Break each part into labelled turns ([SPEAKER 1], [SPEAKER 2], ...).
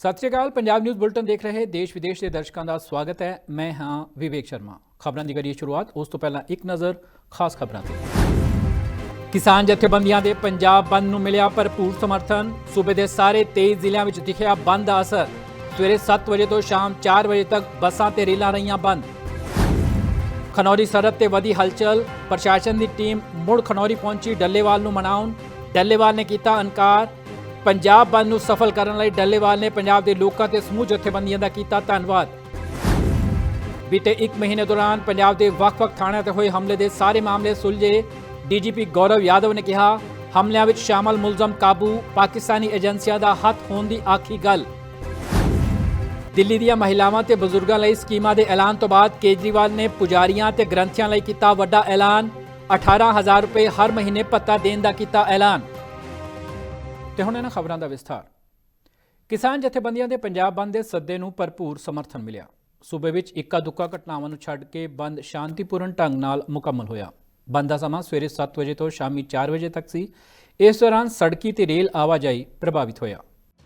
[SPEAKER 1] ਸਤਿ ਸ਼੍ਰੀ ਅਕਾਲ, ਪੰਜਾਬ ਨਿਊਜ਼ ਬੁਲਟਨ ਦੇਖ ਰਹੇ ਦੇਸ਼ ਵਿਦੇਸ਼ ਦੇ ਦਰਸ਼ਕਾਂ ਦਾ ਸਵਾਗਤ ਹੈ। ਮੈਂ ਹਾਂ ਵਿਵੇਕ ਸ਼ਰਮਾ। ਖਬਰਾਂ ਦੀ ਕਰੀਏ ਸ਼ੁਰੂਆਤ, ਉਸ ਤੋਂ ਪਹਿਲਾਂ ਇੱਕ ਨਜ਼ਰ ਖਾਸ ਖਬਰਾਂ ਤੇ। ਕਿਸਾਨ ਜਥੇਬੰਦੀਆਂ ਦੇ ਪੰਜਾਬ ਬੰਦ ਨੂੰ ਮਿਲਿਆ ਭਰਪੂਰ ਸਮਰਥਨ। ਸੂਬੇ ਦੇ ਸਾਰੇ 23 ਜ਼ਿਲ੍ਹਿਆਂ ਵਿੱਚ ਦਿਖਿਆ ਬੰਦ ਦਾ ਅਸਰ। ਸਵੇਰੇ 7 ਵਜੇ ਤੋਂ ਸ਼ਾਮ 4 ਵਜੇ ਤੱਕ ਬੱਸਾਂ ਤੇ ਰੇਲਾਂ ਰਹੀਆਂ ਬੰਦ। ਖਨੌਰੀ ਸਰਹੱਦ ਤੇ ਵਧੀ ਹਲਚਲ। ਪ੍ਰਸ਼ਾਸਨ ਦੀ ਟੀਮ ਮੁੜ ਖਨੌਰੀ ਪਹੁੰਚੀ ਡੱਲੇਵਾਲ ਨੂੰ ਮਨਾਉਣ। ਡੱਲੇਵਾਲ ਨੇ ਕੀਤਾ ਇਨਕਾਰ ਪੰਜਾਬ ਬੰਦ ਨੂੰ ਸਫਲ ਕਰਨ ਲਈ ਡੱਲੇਵਾਲ ਨੇ ਪੰਜਾਬ ਦੇ ਲੋਕਾਂ ਤੇ ਸਮੂਹ ਜਥੇਬੰਦੀਆਂ ਦਾ ਕੀਤਾ ਧੰਨਵਾਦ। ਬੀਤੇ 1 ਮਹੀਨੇ ਦੌਰਾਨ ਪੰਜਾਬ ਦੇ ਵੱਖ-ਵੱਖ ਥਾਣਿਆਂ ਤੇ ਹੋਏ ਹਮਲੇ ਦੇ ਸਾਰੇ ਮਾਮਲੇ ਸੁਲਝੇ। ਡੀਜੀਪੀ ਗੌਰਵ ਯਾਦਵ ਨੇ ਕਿਹਾ, ਹਮਲਿਆਂ ਵਿੱਚ ਸ਼ਾਮਲ ਮੁਲਜ਼ਮ ਕਾਬੂ ਪਾਕਿਸਤਾਨੀ ਏਜੰਸੀਆਂ ਦਾ ਹੱਥ ਹੋਣ ਦੀ ਆਖੀ ਗੱਲ। ਦਿੱਲੀ ਦੀਆਂ ਮਹਿਲਾਵਾਂ ਤੇ ਬਜ਼ੁਰਗਾਂ ਲਈ ਸਕੀਮਾਂ ਦੇ ਐਲਾਨ ਤੋਂ ਬਾਅਦ ਕੇਜਰੀਵਾਲ ਨੇ ਪੁਜਾਰੀਆਂ ਤੇ ਗ੍ਰੰਥੀਆਂ ਲਈ ਕੀਤਾ ਵੱਡਾ ਐਲਾਨ। 18000 ਰੁਪਏ ਹਰ ਮਹੀਨੇ ਭੱਤਾ ਦੇਣ ਦਾ ਕੀਤਾ ਐਲਾਨ। ਤੇ ਹੁਣ ਇਹਨਾਂ ਖਬਰਾਂ ਦਾ ਵਿਸਥਾਰ। ਕਿਸਾਨ ਜਥੇਬੰਦੀਆਂ ਦੇ ਪੰਜਾਬ ਬੰਦ ਦੇ ਸੱਦੇ ਨੂੰ ਭਰਪੂਰ ਸਮਰਥਨ ਮਿਲਿਆ। ਸੂਬੇ ਵਿੱਚ ਇੱਕਾ ਦੁੱਕਾ ਘਟਨਾਵਾਂ ਨੂੰ ਛੱਡ ਕੇ ਬੰਦ ਸ਼ਾਂਤੀਪੂਰਨ ਢੰਗ ਨਾਲ ਮੁਕੰਮਲ ਹੋਇਆ। ਬੰਦ ਦਾ ਸਮਾਂ ਸਵੇਰੇ 7 ਵਜੇ ਤੋਂ ਸ਼ਾਮੀ 4 ਵਜੇ ਤੱਕ ਸੀ। ਇਸ ਦੌਰਾਨ ਸੜਕੀ ਤੇ ਰੇਲ ਆਵਾਜਾਈ ਪ੍ਰਭਾਵਿਤ ਹੋਇਆ।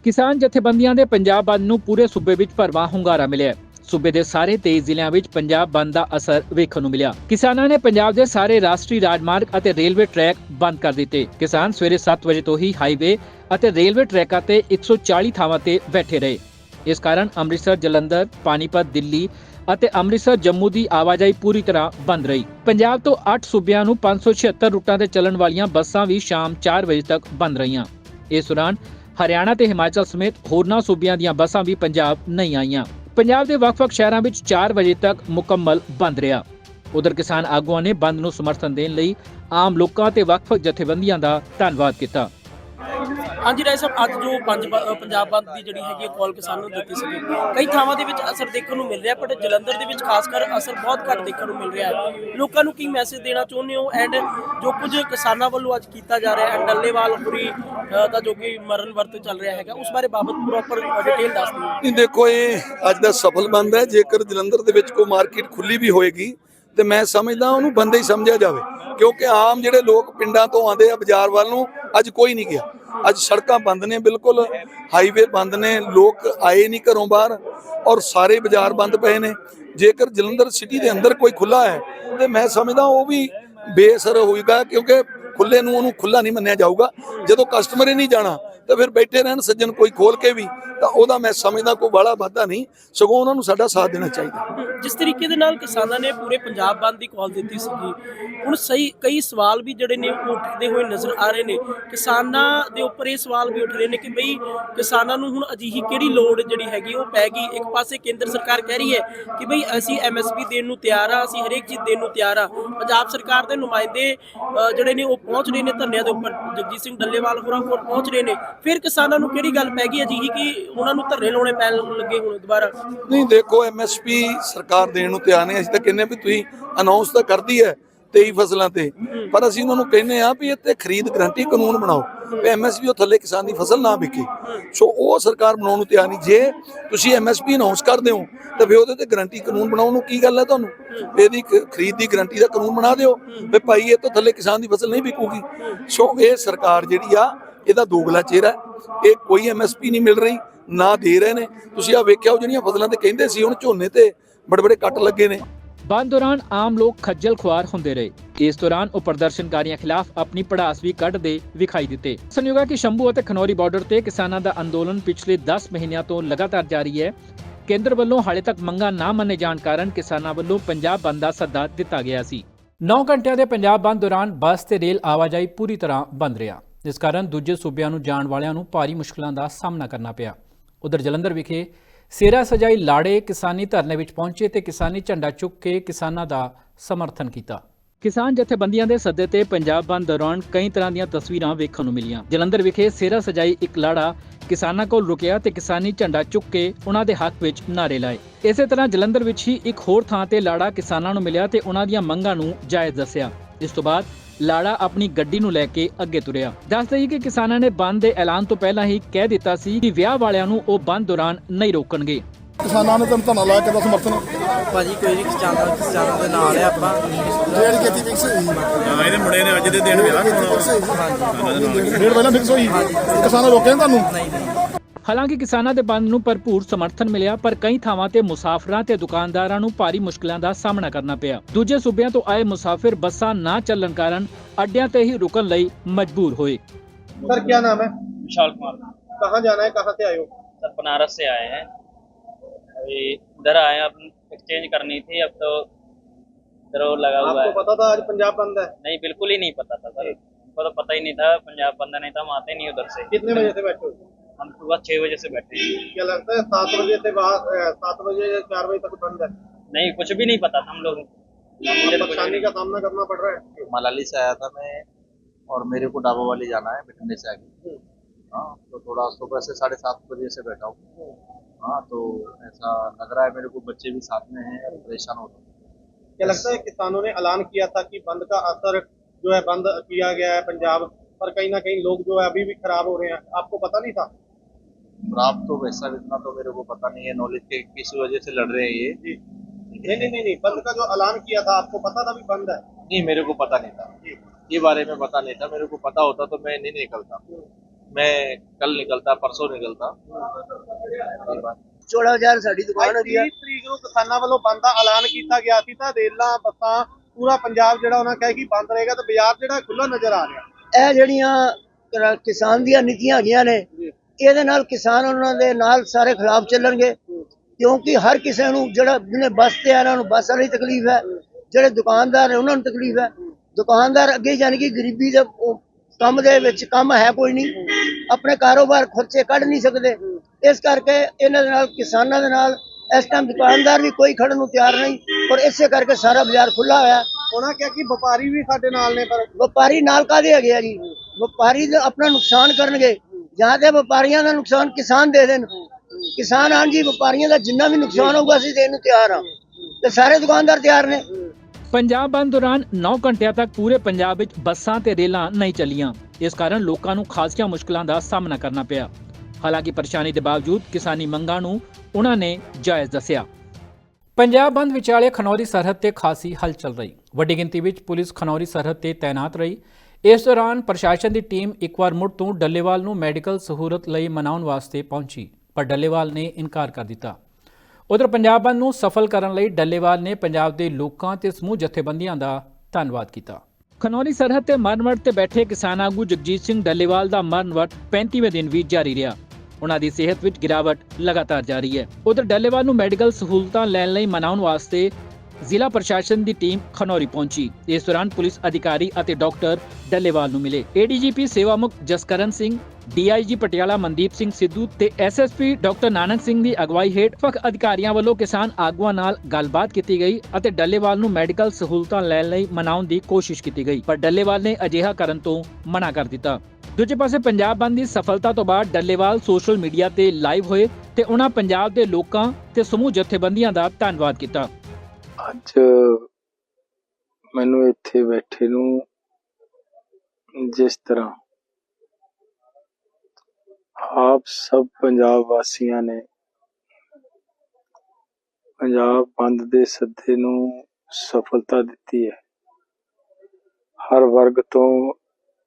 [SPEAKER 1] ਕਿਸਾਨ ਜਥੇਬੰਦੀਆਂ ਦੇ ਪੰਜਾਬ ਬੰਦ ਨੂੰ ਪੂਰੇ ਸੂਬੇ ਵਿੱਚ ਭਰਵਾਂ ਹੁੰਗਾਰਾ ਮਿਲਿਆ ਸੂਬੇ ਦੇ ਸਾਰੇ 23 ਜ਼ਿਲ੍ਹਿਆਂ ਵਿੱਚ ਪੰਜਾਬ ਬੰਦ ਦਾ ਅਸਰ ਵੇਖਣ ਨੂੰ ਮਿਲਿਆ। ਕਿਸਾਨਾਂ ਨੇ ਪੰਜਾਬ ਦੇ ਸਾਰੇ ਰਾਸ਼ਟਰੀ ਰਾਜਮਾਰਗ ਅਤੇ ਰੇਲਵੇ ਟਰੈਕ ਬੰਦ ਕਰ ਦਿੱਤੇ। ਕਿਸਾਨ ਸਵੇਰੇ 7 ਵਜੇ ਤੋਂ ਹੀ ਹਾਈਵੇ ਅਤੇ ਰੇਲਵੇ ਟਰੈਕਾਂ ਤੇ 140 ਥਾਵਾਂ ਤੇ ਬੈਠੇ ਰਹੇ। ਇਸ ਕਾਰਨ ਅੰਮ੍ਰਿਤਸਰ, ਜਲੰਧਰ, ਪਾਣੀਪਤ, ਦਿੱਲੀ ਅਤੇ ਅੰਮ੍ਰਿਤਸਰ, ਜੰਮੂ ਦੀ ਆਵਾਜਾਈ ਪੂਰੀ ਤਰ੍ਹਾਂ ਬੰਦ ਰਹੀ। ਪੰਜਾਬ ਤੋਂ 8 ਸੂਬਿਆਂ ਨੂੰ 576 ਰੂਟਾਂ ਤੇ ਚੱਲਣ ਵਾਲੀਆਂ ਬੱਸਾਂ ਵੀ ਸ਼ਾਮ 4 ਵਜੇ ਤੱਕ ਬੰਦ ਰਹੀਆਂ। ਇਸ ਦੌਰਾਨ ਹਰਿਆਣਾ ਤੇ ਹਿਮਾਚਲ ਸਮੇਤ ਹੋਰਨਾਂ ਸੂਬਿਆਂ ਦੀਆਂ ਬੱਸਾਂ ਵੀ ਪੰਜਾਬ ਨਹੀਂ ਆਈਆਂ। ਪੰਜਾਬ ਦੇ ਵੱਖ-ਵੱਖ ਸ਼ਹਿਰਾਂ ਵਿੱਚ 4 ਵਜੇ ਤੱਕ ਮੁਕੰਮਲ ਬੰਦ ਰਿਹਾ। ਉਧਰ ਕਿਸਾਨ ਆਗੂਆਂ ਨੇ ਬੰਦ ਨੂੰ ਸਮਰਥਨ ਦੇਣ ਲਈ ਆਮ ਲੋਕਾਂ ਤੇ ਵੱਖ-ਵੱਖ ਜਥੇਬੰਦੀਆਂ ਦਾ ਧੰਨਵਾਦ ਕੀਤਾ।
[SPEAKER 2] ਹਾਂਜੀ ਰਾਏ ਸਾਹਿਬ, ਅੱਜ ਜੋ ਪੰਜ ਪੰਜਾਬ ਬੰਦ ਦੀ ਜਿਹੜੀ ਹੈਗੀ ਕਾਲ ਕਿਸਾਨਾਂ ਨੂੰ ਦਿੱਤੀ ਸੀ ਕਈ ਥਾਵਾਂ ਦੇ ਵਿੱਚ ਅਸਰ ਦੇਖਣ ਨੂੰ ਮਿਲ ਰਿਹਾ ਪਰ ਜਲੰਧਰ ਦੇ ਵਿੱਚ ਖਾਸ ਕਰ ਅਸਰ ਬਹੁਤ ਘੱਟ ਦੇਖਣ ਨੂੰ ਮਿਲ ਰਿਹਾ ਹੈ। ਲੋਕਾਂ ਨੂੰ ਕੀ ਮੈਸੇਜ ਦੇਣਾ ਚਾਹੁੰਦੇ ਹੋ? ਐਂਡ ਜੋ ਕੁਝ ਕਿਸਾਨਾਂ ਵੱਲੋਂ ਅੱਜ ਕੀਤਾ ਜਾ ਰਿਹਾ ਹੈ ਡੱਲੇਵਾਲ ਪੂਰੀ ਦਾ ਜੋ ਕਿ ਮਰਨ ਵਰਤ ਚੱਲ ਰਿਹਾ ਹੈਗਾ, ਉਸ ਬਾਰੇ ਬਾਬਤ ਪ੍ਰੋਪਰ ਡਿਟੇਲ ਦੱਸ ਦਿਓ।
[SPEAKER 3] ਦੇਖੋ, ਇਹ ਅੱਜ ਦਾ ਸਫਲ ਬੰਦ ਹੈ। ਜੇਕਰ ਜਲੰਧਰ ਦੇ ਵਿੱਚ ਕੋਈ ਮਾਰਕੀਟ ਖੁੱਲੀ ਵੀ ਹੋਏਗੀ ਤੇ ਮੈਂ ਸਮਝਦਾ ਉਹਨੂੰ ਬੰਦੇ ਹੀ ਸਮਝਿਆ ਜਾਵੇ। ਕਿਉਂਕਿ ਆਮ ਜਿਹੜੇ ਲੋਕ ਪਿੰਡਾਂ ਤੋਂ ਆਉਂਦੇ ਆ ਬਾਜ਼ਾਰ ਵੱਲ ਨੂੰ, ਅੱਜ ਕੋਈ ਨਹੀਂ ਗਿਆ। ਅੱਜ ਸੜਕਾਂ ਬੰਦ ਨੇ ਬਿਲਕੁਲ ਹਾਈਵੇ ਬੰਦ ਨੇ, ਲੋਕ ਆਏ ਨਹੀਂ ਘਰੋਂ ਬਾਹਰ ਔਰ ਸਾਰੇ ਬਾਜ਼ਾਰ ਬੰਦ ਪਏ ਨੇ। ਜੇਕਰ ਜਲੰਧਰ ਸਿਟੀ ਦੇ ਅੰਦਰ ਕੋਈ ਖੁੱਲਾ ਹੈ, ਤੇ ਮੈਂ ਸਮਝਦਾ ਉਹ ਵੀ ਬੇਸਰ ਹੋਏਗਾ ਕਿਉਂਕਿ ਖੁੱਲੇ ਨੂੰ ਉਹਨੂੰ ਖੁੱਲਾ ਨਹੀਂ ਮੰਨਿਆ ਜਾਊਗਾ। ਜਦੋਂ ਕਸਟਮਰ ਹੀ ਨਹੀਂ ਜਾਣਾ ਤਾਂ ਫਿਰ ਬੈਠੇ ਰਹਿਣ, ਸੱਜਣ ਕੋਈ ਖੋਲ ਕੇ ਵੀ, ਤਾਂ ਉਹਦਾ ਮੈਂ ਸਮਝਦਾ ਕੋਈ ਬਾਲਾ ਵਾਧਾ ਨਹੀਂ, ਸਗੋਂ ਉਹਨਾਂ ਨੂੰ ਸਾਡਾ ਸਾਥ ਦੇਣਾ ਚਾਹੀਦਾ।
[SPEAKER 2] ਜਿਸ ਤਰੀਕੇ ਦੇ ਨਾਲ ਕਿਸਾਨਾਂ ਨੇ ਪੂਰੇ ਪੰਜਾਬ ਬੰਦ ਦੀ ਕਾਲ ਦਿੱਤੀ ਸੀਗੀ, ਹੁਣ ਸਹੀ ਕਈ ਸਵਾਲ ਵੀ ਜਿਹੜੇ ਨੇ ਉੱਠਦੇ ਹੋਏ ਨਜ਼ਰ ਆ ਰਹੇ ਨੇ। ਕਿਸਾਨਾਂ ਦੇ ਉੱਪਰ ਇਹ ਸਵਾਲ ਵੀ ਉੱਠ ਰਹੇ ਨੇ ਕਿ ਬਈ ਕਿਸਾਨਾਂ ਨੂੰ ਹੁਣ ਅਜਿਹੀ ਕਿਹੜੀ ਲੋੜ ਜਿਹੜੀ ਹੈਗੀ, ਉਹ ਪੈ ਗਈ। ਇੱਕ ਪਾਸੇ ਕੇਂਦਰ ਸਰਕਾਰ ਕਹਿ ਰਹੀ ਹੈ ਕਿ ਬਈ ਅਸੀਂ ਐਮਐਸਪੀ ਦੇਣ ਨੂੰ ਤਿਆਰ ਆ, ਅਸੀਂ ਹਰੇਕ ਚੀਜ਼ ਦੇਣ ਨੂੰ ਤਿਆਰ ਆ। ਪੰਜਾਬ ਸਰਕਾਰ ਦੇ ਨੁਮਾਇੰਦੇ ਜਿਹੜੇ ਨੇ ਉਹ ਪਹੁੰਚ ਰਹੇ ਨੇ ਧਰਨਿਆਂ ਦੇ ਉੱਪਰ। ਜਗਜੀਤ ਸਿੰਘ ਡੱਲੇਵਾਲ ਹੋਰਾਂ ਕੋਲ ਪਹੁੰਚ ਰਹੇ ਨੇ। ਫਿਰ ਕਿਸਾਨਾਂ ਨੂੰ ਕਿਹੜੀ ਗੱਲ ਪੈ ਗਈ ਅਜਿਹੀ ਕਿ ਉਹਨਾਂ ਨੂੰ ਧਰਨੇ ਲਾਉਣੇ ਪੈਣ ਲੱਗੇ ਹੁਣ ਦੁਬਾਰਾ।
[SPEAKER 3] ਨਹੀਂ, ਦੇਖੋ ਐਮਐਸਪੀ ਸਰਕਾਰ ਦੇਣ ਨੂੰ ਤਿਆਰ ਨਹੀਂ ਅਸੀਂ ਤਾਂ ਕਹਿੰਦੇ ਵੀ ਤੁਸੀਂ ਅਨਾਉਂਸ ਤਾਂ ਕਰਦੀ ਹੈ 23 ਫਸਲਾਂ ਤੇ। ਪਰ ਅਸੀਂ ਉਹਨਾਂ ਨੂੰ ਕਹਿੰਦੇ ਆ ਵੀ ਇੱਥੇ ਖਰੀਦ ਗਰੰਟੀ ਕਾਨੂੰਨ ਬਣਾਓ ਵੀ ਐਮਐਸਪੀ ਉਹ ਥੱਲੇ ਕਿਸਾਨ ਦੀ ਫਸਲ ਨਾ ਵਿਕੇ। ਸੋ ਉਹ ਸਰਕਾਰ ਬਣਾਉਣ ਨੂੰ ਤਿਆਰ ਨਹੀਂ। ਜੇ ਤੁਸੀਂ ਐਮਐਸਪੀ ਅਨਾਉਂਸ ਕਰਦੇ ਹੋ, ਤਾਂ ਫਿਰ ਉਹਦੇ ਤੇ ਗਰੰਟੀ ਕਾਨੂੰਨ ਬਣਾਉਣ ਨੂੰ ਕੀ ਗੱਲ ਹੈ ਤੁਹਾਨੂੰ? ਇਹਦੀ ਖਰੀਦ ਦੀ ਗਰੰਟੀ ਦਾ ਕਾਨੂੰਨ ਬਣਾ ਦਿਓ। ਵੀ ਭਾਈ ਇਹ ਤੋਂ ਥੱਲੇ ਕਿਸਾਨ ਦੀ ਫਸਲ ਨਹੀਂ ਵਿਕੂਗੀ। ਸੋ ਇਹ ਸਰਕਾਰ ਜਿਹੜੀ ਆ ਇਹਦਾ ਦੋਗਲਾ ਚਿਹਰਾ ਇਹ ਕੋਈ ਐਮਐਸਪੀ ਨਹੀਂ ਮਿਲ ਰਹੀ, ਨਾ ਦੇ ਰਹੇ ਨੇ। ਤੁਸੀਂ ਆ ਵੇਖਿਆ ਉਹ ਜਿਹੜੀਆਂ ਫਸਲਾਂ ਤੇ ਕਹਿੰਦੇ ਸੀ, ਹੁਣ ਝੋਨੇ ਤੇ ਬੜੇ ਬੜੇ ਕੱਟ ਲੱਗੇ ਨੇ।
[SPEAKER 1] ਬੰਦ ਦੌਰਾਨ ਆਮ ਲੋਕ ਖੱਜਲ ਖੁਆਰ ਹੁੰਦੇ ਰਹੇ। ਇਸ ਦੌਰਾਨ ਉਹ ਪ੍ਰਦਰਸ਼ਨਕਾਰੀਆਂ ਖਿਲਾਫ ਆਪਣੀ ਪੜਾਸ ਵੀ ਕੱਢਦੇ ਵਿਖਾਈ ਦਿੱਤੇ। ਸੰਯੋਗਾ ਕਿ ਸ਼ੰਭੂ ਅਤੇ ਖਨੌਰੀ ਬਾਰਡਰ ਤੇ ਕਿਸਾਨਾਂ ਦਾ ਅੰਦੋਲਨ ਪਿਛਲੇ 10 ਮਹੀਨਿਆਂ ਤੋਂ ਲਗਾਤਾਰ ਜਾਰੀ ਹੈ। ਕੇਂਦਰ ਵੱਲੋਂ ਹਾਲੇ ਤੱਕ ਮੰਗਾਂ ਨਾ ਮੰਨੇ ਜਾਣ ਕਾਰਨ ਕਿਸਾਨਾਂ ਵੱਲੋਂ ਪੰਜਾਬ ਬੰਦ ਦਾ ਸੱਦਾ ਦਿੱਤਾ ਗਿਆ ਸੀ। 9 ਘੰਟਿਆਂ ਦੇ ਪੰਜਾਬ ਬੰਦ ਦੌਰਾਨ ਬੱਸ ਤੇ ਰੇਲ ਆਵਾਜਾਈ ਪੂਰੀ ਤਰ੍ਹਾਂ ਬੰਦ ਰਿਹਾ। ਜਿਸ ਕਾਰਨ ਦੂਜੇ ਸੂਬਿਆਂ ਨੂੰ ਜਾਣ ਵਾਲਿਆਂ ਨੂੰ ਭਾਰੀ ਮੁਸ਼ਕਲਾਂ ਦਾ ਸਾਹਮਣਾ ਕਰਨਾ ਪਿਆ। ਉਧਰ ਜਲੰਧਰ ਵਿਖੇ ਸੇਰਾ ਸਜਾਈ ਲਾੜੇ ਕਿਸਾਨੀ ਧਰਨੇ ਵਿੱਚ ਪਹੁੰਚੇ ਤੇ ਕਿਸਾਨੀ ਝੰਡਾ ਚੁੱਕ ਕੇ ਕਿਸਾਨਾਂ ਦਾ ਸਮਰਥਨ ਕੀਤਾ। ਕਿਸਾਨ ਜਥੇਬੰਦੀਆਂ ਦੇ ਸੱਦੇ ਤੇ ਪੰਜਾਬ ਬੰਦ ਦੌਰਾਨ ਕਈ ਤਰ੍ਹਾਂ ਦੀਆਂ ਤਸਵੀਰਾਂ ਵੇਖਣ ਨੂੰ ਮਿਲੀਆਂ। ਜਲੰਧਰ ਵਿਖੇ ਸੇਰਾ ਸਜਾਈ ਇੱਕ ਲਾੜਾ ਕਿਸਾਨਾਂ ਕੋਲ ਰੁਕਿਆ ਤੇ ਕਿਸਾਨੀ ਝੰਡਾ ਚੁੱਕ ਕੇ ਉਹਨਾਂ ਦੇ ਹੱਕ ਵਿੱਚ ਨਾਰੇ ਲਾਏ। ਇਸੇ ਤਰ੍ਹਾਂ ਜਲੰਧਰ ਵਿੱਚ ਹੀ ਇੱਕ ਹੋਰ ਥਾਂ ਤੇ ਲਾੜਾ ਕਿਸਾਨਾਂ ਨੂੰ ਮਿਲਿਆ ਤੇ ਉਹਨਾਂ ਦੀਆਂ ਮੰਗਾਂ ਨੂੰ ਜਾਇਜ਼ ਦੱਸਿਆ। ਇਸ ਤੋਂ ਬਾਅਦ ਲਾੜਾ ਆਪਣੀ ਗੱਡੀ ਨੂੰ ਲੈ ਕੇ ਅੱਗੇ ਤੁਰਿਆ। ਦੱਸ ਦਈਏ ਕਿ ਕਿਸਾਨਾਂ ਨੇ ਬੰਦ ਦੇ ਐਲਾਨ ਤੋਂ ਪਹਿਲਾਂ ਹੀ ਕਹਿ ਦਿੱਤਾ ਸੀ ਕਿ ਵਿਆਹ ਵਾਲਿਆਂ ਨੂੰ ਉਹ ਬੰਦ ਦੌਰਾਨ ਨਹੀਂ ਰੋਕਣਗੇ।
[SPEAKER 4] ਕਿਸਾਨਾਂ ਨੇ ਤੁਹਾਨੂੰ ਧੰਨਾ ਲਾ ਕੇ ਦਾ ਸਮਰਥਨ?
[SPEAKER 5] ਭਾਜੀ ਕੋਈ ਨਹੀਂ ਕਿਸਾਨਾਂ ਕਿਸਾਨਾਂ ਦੇ ਨਾਲ ਹੈ ਆਪਾਂ।
[SPEAKER 4] ਰੇਟ ਕੀਤੀ ਫਿਕਸ ਹੋਈ।
[SPEAKER 6] ਹਾਂ ਇਹਦੇ ਮੁੰਡੇ ਨੇ ਅੱਜ ਦੇ ਦਿਨ ਵਿਆਹ ਕਰਾਉਣਾ।
[SPEAKER 4] ਰੇਟ ਪਹਿਲਾਂ ਫਿਕਸ ਹੋਈ। ਕਿਸਾਨਾਂ ਰੋਕੇ ਨੀ ਤੁਹਾਨੂੰ?
[SPEAKER 1] ਹਾਲਾਂਕਿ ਕਿਸਾਨਾਂ ਦੇ ਬੰਦ ਨੂੰ ਭਰਪੂਰ ਸਮਰਥਨ ਮਿਲਿਆ ਪਰ ਕਈ ਥਾਵਾਂ ਤੇ ਮੁਸਾਫਰਾਂ ਤੇ ਦੁਕਾਨਦਾਰਾਂ ਨੂੰ ਭਾਰੀ ਮੁਸ਼ਕਲਾਂ ਦਾ ਸਾਹਮਣਾ ਕਰਨਾ ਪਿਆ ਦੂਜੇ ਸੂਬਿਆਂ ਤੋਂ ਆਏ ਮੁਸਾਫਿਰ ਬੱਸਾਂ ਨਾ ਚੱਲਣ ਕਾਰਨ ਅੱਡਿਆਂ ਤੇ ਹੀ ਰੁਕਣ ਲਈ ਮਜਬੂਰ ਹੋਏ
[SPEAKER 4] सर क्या नाम है
[SPEAKER 6] विशाल कुमार
[SPEAKER 4] कहाँ जाना है कहाँ से आए हो
[SPEAKER 6] सर बनारस से आए हैं अभी इधर आए हैं अब एक्सचेंज करनी थी अब तो इधर वो लगा हुआ
[SPEAKER 4] आपको
[SPEAKER 6] है
[SPEAKER 4] पता था आज पंजाब बंद है
[SPEAKER 6] नहीं बिल्कुल ही नहीं पता था सर हमको तो पता ही नहीं था पंजाब बंदा नहीं था हम आते नहीं उधर से
[SPEAKER 4] कितने बजे से बैठे हो
[SPEAKER 6] हम सुबह छह बजे से बैठे हैं।
[SPEAKER 4] क्या लगता है सात बजे से बाद सात बजे या चार बजे तक बंद है?
[SPEAKER 6] नहीं कुछ भी नहीं पता था हम लोग तो
[SPEAKER 4] परेशानी का सामना करना पड़ रहा है।
[SPEAKER 7] मलाली से आया था मैं और मेरे को डाबा वाली जाना है बिठंडे से आगे। हाँ तो थोड़ा सुबह से साढ़े सात बजे से बैठा हूँ। हाँ तो ऐसा लग रहा है मेरे को बच्चे भी साथ में हैं और परेशान हो रहे हैं।
[SPEAKER 4] क्या लगता है किसानों ने ऐलान किया था कि बंद का असर जो है बंद किया गया है पंजाब पर कहीं ना कहीं लोग जो है अभी भी खराब हो रहे हैं आपको पता नहीं था
[SPEAKER 7] और आप तो वैसा इतना तो मेरे को पता नहीं है नॉलेज के किस वजह से लड़ रहे हैं ये
[SPEAKER 4] जी नहीं नहीं नहीं नहीं बंद का जो ऐलान किया था आपको पता था भी बंद है
[SPEAKER 7] नहीं मेरे को पता नहीं था ये बारे में पता नहीं था मेरे को पता होता तो मैं नहीं निकलता मैं कल निकलता परसों निकलता ये बात।
[SPEAKER 8] 16000 ਸਾਡੀ ਦੁਕਾਨ ਹੈਗੀ ਆ
[SPEAKER 4] 30 ਤਰੀਕ ਨੂੰ ਕਿਸਾਨਾਂ ਵੱਲੋਂ ਬੰਦ ਦਾ ਐਲਾਨ ਕੀਤਾ ਗਿਆ ਸੀ ਤਾਂ ਰੇਲਾਂ ਬੱਸਾਂ ਪੂਰਾ ਪੰਜਾਬ ਜਿਹੜਾ ਉਹਨਾਂ ਕਹੇ ਕਿ ਬੰਦ ਰਹੇਗਾ ਤੇ ਬਾਜ਼ਾਰ ਜਿਹੜਾ ਖੁੱਲਾ ਨਜ਼ਰ ਆ ਰਿਹਾ
[SPEAKER 8] ਇਹ ਜਿਹੜੀਆਂ ਕਿਸਾਨ ਦੀਆਂ ਨੀਤੀਆਂ ਹੈਗੀਆਂ ਨੇ ਇਹਦੇ ਨਾਲ ਕਿਸਾਨ ਉਹਨਾਂ ਦੇ ਨਾਲ ਸਾਰੇ ਖਿਲਾਫ ਚੱਲਣਗੇ। ਕਿਉਂਕਿ ਹਰ ਕਿਸੇ ਨੂੰ ਜਿਹੜਾ ਜਿਹਨੇ ਬੱਸ ਤੇ ਆਣਾ ਉਹਨੂੰ ਬੱਸ ਵਾਲੀ ਤਕਲੀਫ ਹੈ। ਜਿਹੜੇ ਦੁਕਾਨਦਾਰ ਨੇ ਉਹਨਾਂ ਨੂੰ ਤਕਲੀਫ ਹੈ। ਦੁਕਾਨਦਾਰ ਅੱਗੇ ਜਾਣੀ ਕਿ ਗਰੀਬੀ ਦੇ ਕੰਮ ਦੇ ਵਿੱਚ ਕੰਮ ਹੈ ਕੋਈ ਨਹੀਂ। ਆਪਣੇ ਕਾਰੋਬਾਰ ਖਰਚੇ ਕੱਢ ਨਹੀਂ ਸਕਦੇ। ਇਸ ਕਰਕੇ ਇਹਨਾਂ ਦੇ ਨਾਲ ਕਿਸਾਨਾਂ ਦੇ ਨਾਲ ਇਸ ਟਾਈਮ ਦੁਕਾਨਦਾਰ ਵੀ ਕੋਈ ਖੜਨ ਨੂੰ ਤਿਆਰ ਨਹੀਂ। ਔਰ ਇਸੇ ਕਰਕੇ ਸਾਰਾ ਬਾਜ਼ਾਰ ਖੁੱਲਾ ਹੋਇਆ।
[SPEAKER 4] ਉਹਨਾਂ ਕਿਹਾ ਕਿ ਵਪਾਰੀ ਵੀ ਸਾਡੇ ਨਾਲ ਨੇ ਪਰ
[SPEAKER 8] ਵਪਾਰੀ ਨਾਲ ਕਾਦੇ ਹੈਗੇ ਆ ਜੀ? ਵਪਾਰੀ ਆਪਣਾ ਨੁਕਸਾਨ ਕਰਨਗੇ। ਜਾਂ ਤੇ ਵਪਾਰੀਆਂ ਦਾ ਨੁਕਸਾਨ ਕਿਸਾਨ ਦੇ ਦੇਣ। ਕਿਸਾਨ ਆਣ ਜੀ ਵਪਾਰੀਆਂ ਦਾ ਜਿੰਨਾ ਵੀ ਨੁਕਸਾਨ ਹੋਊਗਾ ਅਸੀਂ ਦੇਣ ਨੂੰ ਤਿਆਰ ਹਾਂ ਤੇ ਸਾਰੇ ਦੁਕਾਨਦਾਰ ਤਿਆਰ ਨੇ।
[SPEAKER 1] ਪੰਜਾਬ ਬੰਦ ਦੌਰਾਨ 9 ਘੰਟਿਆਂ ਤੱਕ ਪੂਰੇ ਪੰਜਾਬ ਵਿੱਚ ਬੱਸਾਂ ਤੇ ਰੇਲਾਂ ਨਹੀਂ ਚੱਲੀਆਂ। ਇਸ ਕਾਰਨ ਲੋਕਾਂ ਨੂੰ ਖਾਸੀਆਂ ਮੁਸ਼ਕਲਾਂ ਦਾ ਸਾਹਮਣਾ ਕਰਨਾ ਪਿਆ। ਹਾਲਾਂਕਿ ਪਰੇਸ਼ਾਨੀ ਦੇ ਬਾਵਜੂਦ ਕਿਸਾਨੀ ਮੰਗਾਂ ਨੂੰ ਉਹਨਾਂ ਨੇ ਜਾਇਜ਼ ਦੱਸਿਆ। ਪੰਜਾਬ ਬੰਦ ਵਿਚਾਲੇ ਖਨੌਰੀ ਸਰਹੱਦ ਤੇ ਖਾਸੀ ਹਲਚਲ ਰਹੀ। ਵੱਡੀ ਗਿਣਤੀ ਵਿੱਚ ਪੁਲਿਸ ਖਨੌਰੀ ਸਰਹੱਦ ਤੇ ਤਾਇਨਾਤ ਰਹੀ। ਇਸ ਦੌਰਾਨ ਪ੍ਰਸ਼ਾਸਨ ਦੀ ਟੀਮ ਇੱਕ ਵਾਰ ਮੁੜ ਤੋਂ ਡੱਲੇਵਾਲ ਨੂੰ ਮੈਡੀਕਲ ਸਹੂਲਤ ਲਈ ਮਨਾਉਣ ਵਾਸਤੇ ਪਹੁੰਚੀ, ਪਰ ਡੱਲੇਵਾਲ ਨੇ ਇਨਕਾਰ ਕਰ ਦਿੱਤਾ। ਉਧਰ ਪੰਜਾਬ ਬੰਦ ਨੂੰ ਸਫਲ ਕਰਨ ਲਈ ਡੱਲੇਵਾਲ ਨੇ ਪੰਜਾਬ ਦੇ ਲੋਕਾਂ ਤੇ ਸਮੂਹ ਜਥੇਬੰਦੀਆਂ ਦਾ ਧੰਨਵਾਦ ਕੀਤਾ। ਖਨੌਰੀ ਸਰਹੱਦ ਤੇ ਮਰਨਵਟ ਤੇ ਬੈਠੇ ਕਿਸਾਨ ਆਗੂ ਜਗਜੀਤ ਸਿੰਘ ਡੱਲੇਵਾਲ ਦਾ ਮਰਨਵਟ 35ਵੇਂ ਦਿਨ ਵੀ ਜਾਰੀ ਰਿਹਾ। ਉਹਨਾਂ ਦੀ ਸਿਹਤ ਵਿੱਚ ਗਿਰਾਵਟ ਲਗਾਤਾਰ ਜਾਰੀ ਹੈ। ਉਧਰ ਡੱਲੇਵਾਲ ਨੂੰ ਮੈਡੀਕਲ ਸਹੂਲਤਾਂ ਲੈਣ ਲਈ ਮਨਾਉਣ ਵਾਸਤੇ ਜ਼ਿਲ੍ਹਾ ਪ੍ਰਸ਼ਾਸਨ ਦੀ ਟੀਮ ਖਨੌਰੀ ਪਹੁੰਚੀ। ਇਸ ਦੌਰਾਨ ਪੁਲਿਸ ਅਧਿਕਾਰੀ ਅਤੇ ਡਾਕਟਰ ਡੱਲੇਵਾਲ ਨੂੰ ਮਿਲੇ। ਏਡੀਜੀਪੀ ਸੇਵਾਮੁਕਤ ਜਸਕਰਨ ਸਿੰਘ ਡੀਆਈਜੀ ਪਟਿਆਲਾ ਮਨਦੀਪ ਸਿੰਘ ਸਿੱਧੂ ਤੇ ਐਸਐਸਪੀ ਡਾਕਟਰ ਨਾਨਕ ਸਿੰਘ ਦੀ ਅਗਵਾਈ ਹੇਠ ਵੱਖ ਅਧਿਕਾਰੀਆਂ ਵੱਲੋਂ ਕਿਸਾਨ ਆਗੂਆਂ ਨਾਲ ਗੱਲਬਾਤ ਕੀਤੀ ਗਈ ਅਤੇ ਡੱਲੇਵਾਲ ਨੂੰ ਮੈਡੀਕਲ ਸਹੂਲਤਾਂ ਲੈਣ ਲਈ ਮਨਾਉਣ ਦੀ ਕੋਸ਼ਿਸ਼ ਕੀਤੀ ਗਈ। ਪਰ ਡੱਲੇਵਾਲ ਨੇ ਅਜਿਹਾ ਕਰਨ ਤੋਂ ਮਨਾ ਕਰ ਦਿੱਤਾ। ਦੂਜੇ ਪਾਸੇ ਪੰਜਾਬ ਬੰਦ ਦੀ ਸਫਲਤਾ ਤੋਂ ਬਾਅਦ ਡੱਲੇਵਾਲ ਸੋਸ਼ਲ ਮੀਡੀਆ ਤੇ ਲਾਈਵ ਹੋਏ ਤੇ ਉਹਨਾਂ ਪੰਜਾਬ ਦੇ ਲੋਕਾਂ ਤੇ ਸਮੂਹ ਜਥੇਬੰਦੀਆਂ ਦਾ ਧੰਨਵਾਦ ਕੀਤਾ।
[SPEAKER 9] ਅੱਜ ਮੈਨੂੰ ਇੱਥੇ ਬੈਠੇ ਨੂੰ ਜਿਸ ਤਰ੍ਹਾਂ ਆਪ ਸਭ ਪੰਜਾਬ ਵਾਸੀਆਂ ਨੇ ਪੰਜਾਬ ਬੰਦ ਦੇ ਸੱਦੇ ਨੂੰ ਸਫਲਤਾ ਦਿੱਤੀ ਹੈ। ਹਰ ਵਰਗ ਤੋਂ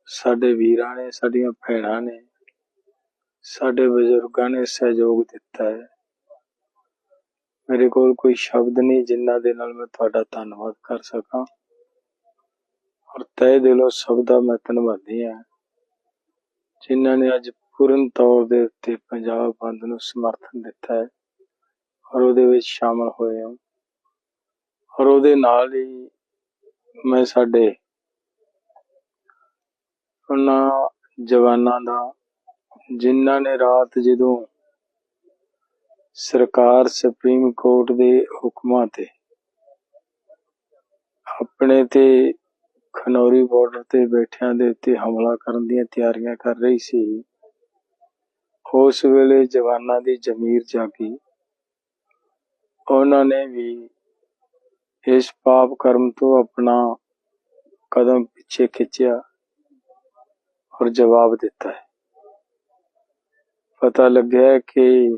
[SPEAKER 9] ਸਾਡੇ ਵੀਰਾਂ ਨੇ, ਸਾਡੀਆਂ ਭੈਣਾਂ ਨੇ, ਸਾਡੇ ਬਜ਼ੁਰਗਾਂ ਨੇ ਸਹਿਯੋਗ ਦਿੱਤਾ ਹੈ। ਮੇਰੇ ਕੋਲ ਕੋਈ ਸ਼ਬਦ ਨਹੀਂ ਜਿਨ੍ਹਾਂ ਦੇ ਨਾਲ ਮੈਂ ਤੁਹਾਡਾ ਧੰਨਵਾਦ ਕਰ ਸਕਾਂ। ਔਰ ਤਹਿ ਦਿਲੋਂ ਸਭ ਦਾ ਮੈਂ ਧੰਨਵਾਦੀ ਹਾਂ। ਜਿਨ੍ਹਾਂ ਨੇ ਅੱਜ ਪੂਰਨ ਤੌਰ ਦੇ ਉੱਤੇ ਪੰਜਾਬ ਬੰਦ ਨੂੰ ਸਮਰਥਨ ਦਿੱਤਾ ਹੈ ਔਰ ਉਹਦੇ ਵਿੱਚ ਸ਼ਾਮਲ ਹੋਏ ਹਾਂ। ਔਰ ਉਹਦੇ ਨਾਲ ਹੀ ਮੈਂ ਸਾਡੇ ਉਹਨਾਂ ਜਵਾਨਾਂ ਦਾ ਜਿਨ੍ਹਾਂ ਨੇ ਰਾਤ ਜਦੋਂ ਸਰਕਾਰ ਸੁਪਰੀਮ ਕੋਰਟ ਦੇ ਹੁਕਮਾਂ ਤੇ ਆਪਣੇ ਤੇ ਖਨੌਰੀ ਬਾਰਡਰ ਤੇ ਬੈਠਿਆਂ ਦੇ ਉੱਤੇ ਹਮਲਾ ਕਰਨ ਦੀਆਂ ਤਿਆਰੀਆਂ ਕਰ ਰਹੀ ਸੀ। ਉਸ ਵੇਲੇ ਜਵਾਨਾਂ ਦੀ ਜ਼ਮੀਰ ਜਾਗੀ। ਉਹਨਾਂ ਨੇ ਵੀ ਇਸ ਪਾਪ ਕਰਮ ਤੋਂ ਆਪਣਾ ਕਦਮ ਪਿੱਛੇ ਖਿੱਚਿਆ ਔਰ ਜਵਾਬ ਦਿੱਤਾ। ਹੈ ਪਤਾ ਲੱਗਿਆ ਕਿ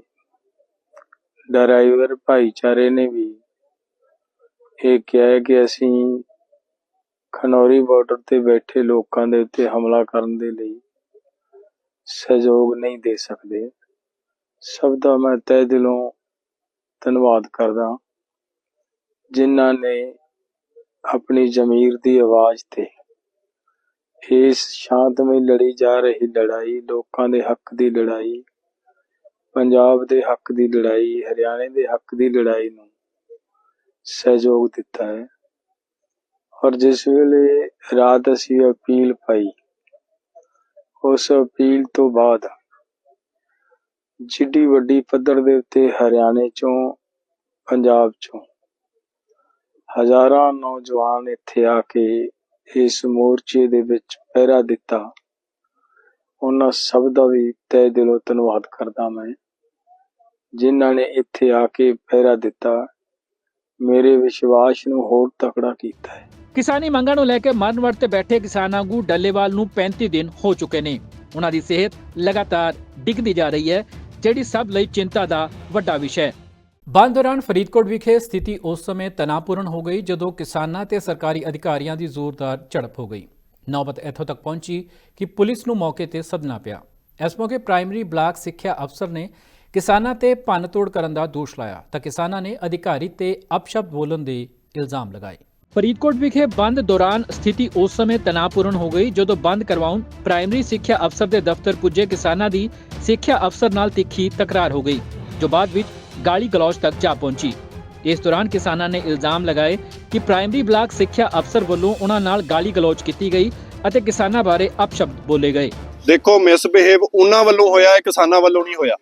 [SPEAKER 9] ਡਰਾਈਵਰ ਭਾਈਚਾਰੇ ਨੇ ਵੀ ਇਹ ਕਿਹਾ ਹੈ ਕਿ ਅਸੀਂ ਖਨੌਰੀ ਬਾਰਡਰ ਤੇ ਬੈਠੇ ਲੋਕਾਂ ਦੇ ਉੱਤੇ ਹਮਲਾ ਕਰਨ ਦੇ ਲਈ ਸਹਿਯੋਗ ਨਹੀਂ ਦੇ ਸਕਦੇ। ਸਭ ਦਾ ਮੈਂ ਤਹਿ ਦਿਲੋਂ ਧੰਨਵਾਦ ਕਰਦਾ ਜਿਨ੍ਹਾਂ ਨੇ ਆਪਣੀ ਜ਼ਮੀਰ ਦੀ ਆਵਾਜ਼ ਤੇ ਇਸ ਸ਼ਾਂਤਮਈ ਲੜੀ ਜਾ ਰਹੀ ਲੜਾਈ, ਲੋਕਾਂ ਦੇ ਹੱਕ ਦੀ ਲੜਾਈ ਪੰਜਾਬ ਦੇ ਹੱਕ ਦੀ ਲੜਾਈ, ਹਰਿਆਣੇ ਦੇ ਹੱਕ ਦੀ ਲੜਾਈ ਨੂੰ ਸਹਿਯੋਗ ਦਿੱਤਾ ਹੈ। ਔਰ ਜਿਸ ਵੇਲੇ ਰਾਤ ਅਸੀਂ ਅਪੀਲ ਪਾਈ, ਉਸ ਅਪੀਲ ਤੋਂ ਬਾਅਦ ਜਿੱਡੀ ਵੱਡੀ ਪੱਧਰ ਦੇ ਉੱਤੇ ਹਰਿਆਣੇ ਚੋਂ, ਪੰਜਾਬ ਚੋਂ ਹਜ਼ਾਰਾਂ ਨੌਜਵਾਨ ਇੱਥੇ ਆ ਕੇ ਇਸ ਮੋਰਚੇ ਦੇ ਵਿੱਚ ਪਹਿਰਾ ਦਿੱਤਾ। ਉਹਨਾਂ ਸਭ ਦਾ ਵੀ ਤਹਿ ਦਿਲੋਂ ਧੰਨਵਾਦ ਕਰਦਾ ਮੈਂ। ਜਿਨ੍ਹਾਂ ਨੇ ਇੱਥੇ ਆ ਕੇ ਪਹਿਰਾ ਦਿੱਤਾ ਮੇਰੇ ਵਿਸ਼ਵਾਸ ਨੂੰ ਹੋਰ ਤਕੜਾ ਕੀਤਾ ਹੈ।
[SPEAKER 1] ਕਿਸਾਨੀ ਮੰਗਾਂ ਨੂੰ ਲੈ ਕੇ ਮਰਨ ਵਰਤ ਤੇ ਬੈਠੇ ਕਿਸਾਨ ਆਗੂ ਡੱਲੇਵਾਲ ਨੂੰ 35 ਦਿਨ ਹੋ ਚੁੱਕੇ ਨੇ। ਉਹਨਾਂ ਦੀ ਸਿਹਤ ਲਗਾਤਾਰ ਡਿੱਗਦੀ ਜਾ ਰਹੀ ਹੈ ਜਿਹੜੀ ਸਭ ਲਈ ਚਿੰਤਾ ਦਾ ਵੱਡਾ ਵਿਸ਼ਾ ਹੈ। ਬੰਦ ਦੌਰਾਨ ਫਰੀਦਕੋਟ ਵਿਖੇ ਸਥਿਤੀ ਉਸ ਸਮੇਂ ਤਣਾਅਪੂਰਨ ਹੋ ਗਈ ਜਦੋਂ ਕਿਸਾਨਾਂ ਤੇ ਸਰਕਾਰੀ ਅਧਿਕਾਰੀਆਂ ਦੀ ਜ਼ੋਰਦਾਰ ਝੜਪ ਹੋ ਗਈ। ਨੌਬਤ ਇੱਥੋਂ ਤੱਕ ਪਹੁੰਚੀ ਕਿ ਪੁਲਿਸ ਨੂੰ ਮੌਕੇ ਤੇ ਸੱਦਣਾ ਪਿਆ। ਇਸ ਮੌਕੇ ਪ੍ਰਾਇਮਰੀ ਬਲਾਕ ਸਿੱਖਿਆ ਅਫਸਰ ਨੇ ਕਿਸਾਨਾਂ ਤੇ ਭੰਨਤੋੜ ਕਰਨ ਦਾ ਦੋਸ਼ ਲਾਇਆ ਤਾਂ ਕਿਸਾਨਾਂ ਨੇ ਅਧਿਕਾਰੀ ਤੇ ਅਪਸ਼ਬਦ ਬੋਲਣ ਦੇ ਇਲਜ਼ਾਮ ਲਗਾਏ। ਫਰੀਦਕੋਟ ਵਿਖੇ ਬੰਦ ਦੌਰਾਨ ਸਥਿਤੀ ਉਸ ਸਮੇਂ ਤਣਾਅਪੂਰਨ ਹੋ ਗਈ ਜਦੋਂ ਬੰਦ ਕਰਵਾਉਣ ਪ੍ਰਾਇਮਰੀ ਸਿੱਖਿਆ ਅਫਸਰ ਦੇ ਦਫ਼ਤਰ ਪੁੱਜੇ ਕਿਸਾਨਾਂ ਦੀ ਸਿੱਖਿਆ ਅਫਸਰ ਨਾਲ ਤਿੱਖੀ ਤਕਰਾਰ ਹੋ ਗਈ ਜੋ ਬਾਅਦ ਵਿੱਚ ਗਾਲੀ ਗਲੌਜ ਤੱਕ ਜਾ ਪਹੁੰਚੀ। ਇਸ ਦੌਰਾਨ ਕਿਸਾਨਾਂ ਨੇ ਇਲਜ਼ਾਮ ਲਗਾਏ ਕਿ ਪ੍ਰਾਇਮਰੀ ਬਲਾਕ ਸਿੱਖਿਆ ਅਫਸਰ ਵੱਲੋਂ ਉਹਨਾਂ ਨਾਲ ਗਾਲੀ ਗਲੌਜ ਕੀਤੀ ਗਈ ਅਤੇ ਕਿਸਾਨਾਂ ਬਾਰੇ ਅਪਸ਼ਬਦ ਬੋਲੇ ਗਏ।
[SPEAKER 10] ਦੇਖੋ ਮਿਸਬਿਹੇਵ ਉਹਨਾਂ ਵੱਲੋਂ ਹੋਇਆ ਹੈ ਕਿਸਾਨਾਂ ਵੱਲੋਂ ਨਹੀਂ ਹੋਇਆ।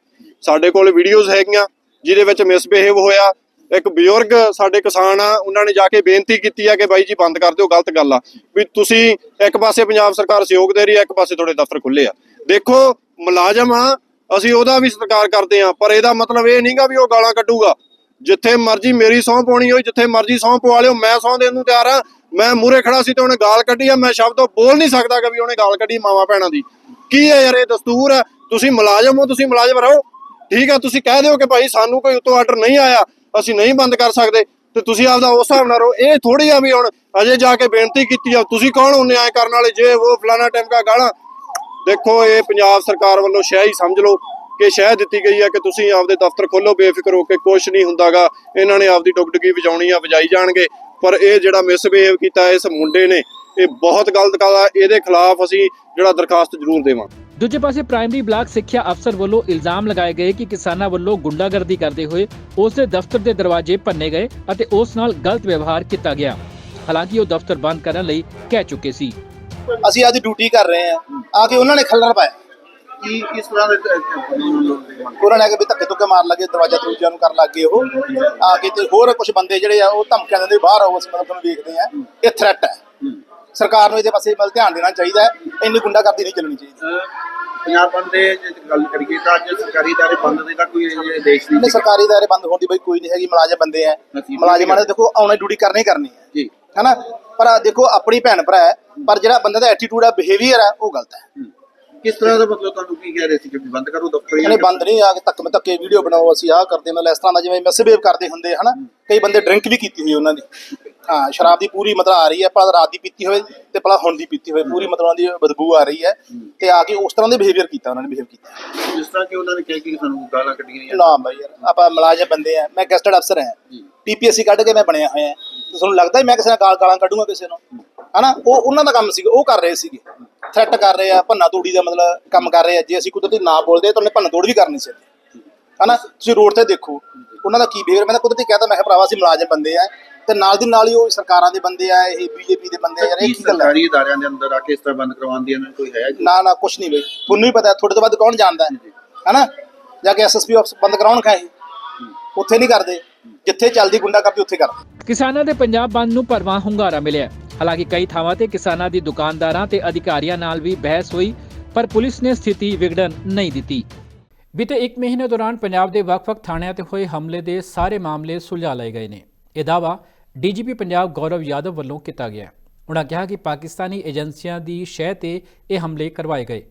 [SPEAKER 10] ਸਾਡੇ ਕੋਲ ਵੀਡੀਓਜ਼ ਹੈਗੀਆਂ, ਜਿਹਦੇ ਵਿੱਚ ਮਿਸਬਿਹੇਵ ਹੋਇਆ। ਇੱਕ ਬਜ਼ੁਰਗ ਸਾਡੇ ਕਿਸਾਨ ਆ, ਉਹਨਾਂ ਨੇ ਜਾ ਕੇ ਬੇਨਤੀ ਕੀਤੀ ਆ ਕਿ ਬਾਈ ਜੀ ਬੰਦ ਕਰ ਦਿਓ, ਗਲਤ ਗੱਲ ਆ। ਵੀ ਤੁਸੀਂ ਇੱਕ ਪਾਸੇ ਪੰਜਾਬ ਸਰਕਾਰ ਸਹਿਯੋਗ ਦੇ ਰਹੀ ਆ, ਇੱਕ ਪਾਸੇ ਤੁਹਾਡੇ ਦਫ਼ਤਰ ਖੁੱਲੇ ਆ। ਦੇਖੋ, ਮੁਲਾਜ਼ਮ ਆ, ਅਸੀਂ ਉਹਦਾ ਵੀ ਸਤਿਕਾਰ ਕਰਦੇ ਆ, ਪਰ ਇਹਦਾ ਮਤਲਬ ਇਹ ਨਹੀਂਗਾ ਵੀ ਉਹ ਗਾਲਾਂ ਕੱਢੂਗਾ। ਜਿੱਥੇ ਮਰਜ਼ੀ ਮੇਰੀ ਸਹੁੰ ਪਾਉਣੀ ਹੋਈ, ਜਿੱਥੇ ਮਰਜ਼ੀ ਸਹੁੰ ਪਵਾ ਲਿਓ, ਮੈਂ ਸਹੁੰ ਦੇਣ ਨੂੰ ਤਿਆਰ ਆ। ਮੈਂ ਮੂਰੇ ਖੜਾ ਸੀ ਤੇ ਉਹਨੇ ਗਾਲ ਕੱਢੀ ਆ, ਮੈਂ ਸ਼ਬਦ ਉਹ ਬੋਲ ਨਹੀਂ ਸਕਦਾ ਕਿ ਵੀ ਉਹਨੇ ਗਾਲ ਕੱਢੀ ਮਾਵਾ ਭੈਣਾਂ ਦੀ। ਕੀ ਹੈ ਯਾਰ, ਇਹ ਦਸਤੂਰ ਆ। ਤੁਸੀਂ ਮੁਲਾਜ਼ਮ ਹੋ, ਤੁਸੀਂ ਮੁਲਾਜ਼ਮ ਰਹੋ। ਠੀਕ ਆ, ਤੁਸੀਂ ਕਹਿ ਦਿਓ ਕਿ ਭਾਈ ਸਾਨੂੰ ਕੋਈ ਉਤੋਂ ਆਰਡਰ ਨਹੀਂ ਆਇਆ, ਅਸੀਂ ਨਹੀਂ ਬੰਦ ਕਰ ਸਕਦੇ, ਤੇ ਤੁਸੀਂ ਆਪਦਾ ਉਸ ਹਿਸਾਬ ਨਾਲ ਰਹੋ। ਇਹ ਥੋੜੀ ਆ ਵੀ ਹੁਣ ਅਜੇ ਜਾ ਕੇ ਬੇਨਤੀ ਕੀਤੀ ਆ, ਤੁਸੀਂ ਕੌਣ ਹੁੰਨੇ ਆਏ ਕਰਨ ਵਾਲੇ? ਜੇ ਉਹ ਫਲਾਣਾ ਟਾਈਮ ਗਾਲਾਂ, ਦੇਖੋ, ਇਹ ਪੰਜਾਬ ਸਰਕਾਰ ਵੱਲੋਂ ਸ਼ਹਿ ਹੀ ਸਮਝ ਲਓ ਕਿ ਸ਼ਹਿ ਦਿੱਤੀ ਗਈ ਹੈ ਕਿ ਤੁਸੀਂ ਆਪਦੇ ਦਫ਼ਤਰ ਖੋਲੋ, ਬੇਫਿਕਰ ਹੋ ਕੇ ਕੁਝ ਨਹੀਂ ਹੁੰਦਾਗਾ। ਇਹਨਾਂ ਨੇ ਆਪਦੀ ਡੁਗਡਗੀ ਵਜਾਉਣੀ ਆ, ਵਜਾਈ ਜਾਣਗੇ। ਪਰ ਇਹ ਜਿਹੜਾ ਮਿਸਬਿਹੇਵ ਕੀਤਾ, ਇਸ ਮੁੰਡੇ ਨੇ, ਇਹ ਬਹੁਤ ਗਲਤ ਗੱਲ ਆ, ਇਹਦੇ ਖਿਲਾਫ ਅਸੀਂ ਜਿਹੜਾ ਦਰਖਾਸਤ ਜ਼ਰੂਰ ਦੇਵਾਂ
[SPEAKER 1] ਦੂਜੇ ਪਾਸੇ ਪ੍ਰਾਇਮਰੀ ਬਲਾਕ ਸਿੱਖਿਆ ਅਫਸਰ ਵੱਲੋਂ ਇਲਜ਼ਾਮ ਲਗਾਏ ਗਏ ਕਿ ਕਿਸਾਨਾਂ ਵੱਲੋਂ ਗੁੰਡਾਗਰਦੀ ਕਰਦੇ ਹੋਏ ਉਸ ਦੇ ਦਫ਼ਤਰ ਦੇ ਦਰਵਾਜ਼ੇ ਭੰਨੇ ਗਏ ਅਤੇ ਉਸ ਨਾਲ ਗਲਤ ਵਿਵਹਾਰ ਕੀਤਾ ਗਿਆ। ਹਾਲਾਂਕਿ ਉਹ ਦਫ਼ਤਰ ਬੰਦ ਕਰਨ ਲਈ ਕਹਿ ਚੁੱਕੇ ਸੀ।
[SPEAKER 11] ਅਸੀਂ ਅੱਜ ਡਿਊਟੀ ਕਰ ਰਹੇ ਆ ਆ ਕੇ ਉਹਨਾਂ ਨੇ ਖੱਲਰ ਪਾਇਆ।
[SPEAKER 4] ਕੀ ਕਿਸ ਤਰ੍ਹਾਂ ਦੇ
[SPEAKER 11] ਉਹਨਾਂ ਨੇ ਆ ਕੇ ਵੀ ਧੱਕੇ ਧੁੱਕੇ ਮਾਰ ਲੱਗੇ ਦਰਵਾਜ਼ਾ ਦਰੂਜਿਆਂ ਨੂੰ ਕਰਨ ਲੱਗੇ ਉਹ। ਆ ਕੇ ਤੇ ਹੋਰ ਕੁਝ ਬੰਦੇ ਜਿਹੜੇ ਆ ਉਹ ਧਮਕੀਆਂ ਦਿੰਦੇ ਬਾਹਰ ਆਓ ਅਸੀਂ ਮਤਲਬ ਤੁਹਾਨੂੰ ਵੇਖਦੇ ਆ ਇਹ ਥ੍ਰੈਟ ਹੈ। ਸਰਕਾਰ ਨੂੰ ਇਹਦੇ ਪਾਸੇ ਵੱਲ ਧਿਆਨ ਦੇਣਾ ਚਾਹੀਦਾ ਹੈ ਇੰਨੀ ਗੁੰਡਾਗਰਦੀ ਨਹੀਂ ਚੱਲਣੀ ਚਾਹੀਦੀ।
[SPEAKER 4] ਪੰਜਾਬ ਬੰਦ ਦੇ ਜੇ ਗੱਲ ਕਰੀਏ ਤਾਂ ਅੱਜ ਸਰਕਾਰੀ ਦਾਰੇ ਬੰਦ ਦੇ ਤਾਂ ਕੋਈ ਦੇਸ਼
[SPEAKER 11] ਨਹੀਂ
[SPEAKER 4] ਨਹੀਂ
[SPEAKER 11] ਸਰਕਾਰੀ ਦਾਇਰੇ ਬੰਦ ਹੋਣ ਦੀ ਬਈ ਕੋਈ ਨਹੀਂ ਹੈਗੀ ਮੁਲਾਜ਼ਮ ਬੰਦੇ ਆ। ਮੁਲਾਜ਼ਮਾਂ ਨੇ ਦੇਖੋ ਆਉਣੇ ਡਿਊਟੀ ਕਰਨੀ ਕਰਨੀ ਹੈ।
[SPEAKER 4] ਜੀ।
[SPEAKER 11] ਹੈਨਾ? ਪਰ ਦੇਖੋ ਆਪਣੀ ਭੈਣ ਭਰਾ ਹੈ ਪਰ ਜਿਹੜਾ ਬੰਦੇ ਦਾ ਐਟੀਟਿਊਡ ਹੈ ਬਿਹੇਵੀਅਰ ਹੈ ਉਹ ਗਲਤ ਹੈ।
[SPEAKER 4] ਕਿਸ ਤਰ੍ਹਾਂ ਦਾ ਮਤਲਬ ਤੁਹਾਨੂੰ ਕੀ ਕਹਿ ਰਹੇ ਸੀ ਕਿ ਵੀ ਬੰਦ ਕਰੋ ਦਫ਼ਤਰ
[SPEAKER 11] ਇਹਨੇ ਬੰਦ ਨਹੀਂ ਆ ਕੇ ਧੱਕ ਧੱਕੇ ਵੀਡੀਓ ਬਣਾਓ ਅਸੀਂ ਆਹ ਕਰਦੇ ਮਤਲਬ ਇਸ ਤਰ੍ਹਾਂ ਦਾ ਜਿਵੇਂ ਮਿਸਬਿਹੇਵ ਕਰਦੇ ਹੁੰਦੇ ਹਨਾ? ਕਈ ਬੰਦੇ ਡਰਿੰਕ ਵੀ ਕੀਤੀ ਹੋਈ ਉਹਨਾਂ ਦੀ। ਹਾਂ ਸ਼ਰਾਬ ਦੀ ਪੂਰੀ ਮਤਲਬ ਆ ਰਹੀ ਹੈ ਭਲਾ ਰਾਤ ਦੀ ਪੀਤੀ ਹੋਵੇ ਤੇ ਭਲਾ ਹੁਣ ਦੀ ਪੀਤੀ ਹੋਵੇ ਪੂਰੀ ਮਤਲਬ ਉਹਨਾਂ ਦੀ ਬਦਬੂ ਆ ਰਹੀ ਹੈ ਤੇ ਆ ਕੇ ਉਸ ਤਰ੍ਹਾਂ ਦੇ ਬਿਹੇਵੀਅਰ ਕੀਤਾ ਉਹਨਾਂ ਨੇ ਬਿਹੇਵ ਕੀਤਾ।
[SPEAKER 4] ਜਿਸ ਤਰ੍ਹਾਂ ਕਿ ਉਹਨਾਂ ਨੇ ਕਿਹਾ ਕਿ ਸਾਨੂੰ ਗਾਲਾਂ ਕੱਢੀਆਂ ਜਾਂ
[SPEAKER 11] ਨਾ ਬਾਈ ਯਾਰ ਆਪਾਂ ਮੁਲਾਜ਼ਮ ਬੰਦੇ ਆ ਮੈਂ ਗੈਸਟਡ ਅਫਸਰ ਹਾਂ। ਪੀਪੀਐਸਸੀ ਕੱਢ ਕੇ ਮੈਂ ਬਣਿਆ ਹੋਇਆ। ਤੁਹਾਨੂੰ ਲੱਗਦਾ ਮੈਂ ਕਿਸੇ ਨਾਲ ਗਾਲਾਂ ਕੱਢੂੰਗਾ ਕਿਸੇ ਨੂੰ? ਹਨਾ ਉਹ ਉਹਨਾਂ ਦਾ ਕੰਮ ਸੀਗਾ ਉਹ ਕਰ ਰਹੇ ਸੀਗੇ। ਥ੍ਰੈਟ ਕਰ ਰਹੇ ਆ ਭੰਨਾ ਤੋੜੀ ਦਾ ਮਤਲਬ ਕੰਮ ਕਰ ਰਹੇ ਆ ਜੇ ਅਸੀਂ ਕੁਦਰਤੀ ਨਾ ਬੋਲਦੇ ਤਾਂ ਉਹਨੇ ਭੰਨਾ ਤੋੜ ਵੀ ਕਰਨੀ ਸੀ। ਹਨਾ ਤੁਸੀਂ ਰੋਡ ਤੇ ਦੇਖੋ ਉਹਨਾਂ ਦਾ ਕੀ ਬਿਹੇਵੀਅਰ ਮੈਂ ਤਾਂ ਕੁਦਰਤੀ ਕਹਤਾ ਮੈਂ ਕਿਹਾ ਭਰਾਵਾ ਅਸੀਂ ਮੁਲਾਜ਼ਮ ਬੰਦੇ ਆ। ਤੇ ਨਾਲ ਦੀ ਨਾਲ ਹੀ ਉਹ ਸਰਕਾਰਾਂ ਦੇ ਬੰਦੇ ਆ ਇਹ ਬੀਜੇਪੀ ਦੇ ਬੰਦੇ ਆ ਯਾਰ ਇਹ ਕੀ ਗੱਲ ਹੈ
[SPEAKER 4] ਸਰਕਾਰੀ ਅਦਾਰਿਆਂ ਦੇ ਅੰਦਰ ਆ ਕੇ ਇਸ ਤਰ੍ਹਾਂ ਬੰਦ ਕਰਵਾਉਣ ਦੀ ਇਹਨਾਂ ਨੂੰ ਕੋਈ ਹੈ ਜੀ
[SPEAKER 11] ਨਾ ਨਾ ਕੁਛ ਨਹੀਂ ਬਈ। ਤੁਹਾਨੂੰ ਵੀ ਪਤਾ ਤੁਹਾਡੇ ਤੋਂ ਵੱਧ ਕੌਣ ਜਾਣਦਾ? ਹੈ ਹਨਾ? ਜਾ ਕੇ ਐਸਐਸਪੀ ਆਫਿਸ ਬੰਦ ਕਰਾਉਣ ਖਾਏ। ਉੱਥੇ ਨਹੀਂ ਕਰਦੇ। ਜਿੱਥੇ ਚੱਲਦੀ ਗੁੰਡਾ ਕਰਦੀ ਉੱਥੇ ਕਰਦੇ।
[SPEAKER 1] ਕਿਸਾਨਾਂ ਦੇ ਪੰਜਾਬ ਬੰਦ ਨੂੰ ਭਰਵਾਂ ਹੁੰਗਾਰਾ ਮਿਲਿਆ। ਹਾਲਾਂਕਿ ਕਈ ਥਾਵਾਂ ਤੇ ਕਿਸਾਨਾਂ ਦੀ ਦੁਕਾਨਦਾਰਾਂ ਤੇ ਅਧਿਕਾਰੀਆਂ ਨਾਲ ਵੀ ਬਹਿਸ ਹੋਈ, ਪਰ ਪੁਲਿਸ ਨੇ ਸਥਿਤੀ ਵਿਗੜਨ ਨਹੀਂ ਦਿੱਤੀ। ਬੀਤੇ 1 ਮਹੀਨੇ ਦੌਰਾਨ ਪੰਜਾਬ ਦੇ ਵੱਖ-ਵੱਖ ਥਾਣਿਆਂ ਤੇ ਹੋਏ ਹਮਲੇ ਦੇ ਸਾਰੇ ਮਾਮਲੇ ਸੁਲਝਾ ਲਏ ਗਏ ਨੇ। ਇਹ ਦਾਅਵਾ ਡੀਜੀਪੀ ਪੰਜਾਬ ਗੌਰਵ ਯਾਦਵ ਵੱਲੋਂ ਕੀਤਾ ਗਿਆ। ਉਹਨਾਂ ਕਿਹਾ ਕਿ ਪਾਕਿਸਤਾਨੀ ਏਜੰਸੀਆਂ ਦੀ ਸ਼ਹਿ ਤੇ ਇਹ ਹਮਲੇ ਕਰਵਾਏ ਗਏ।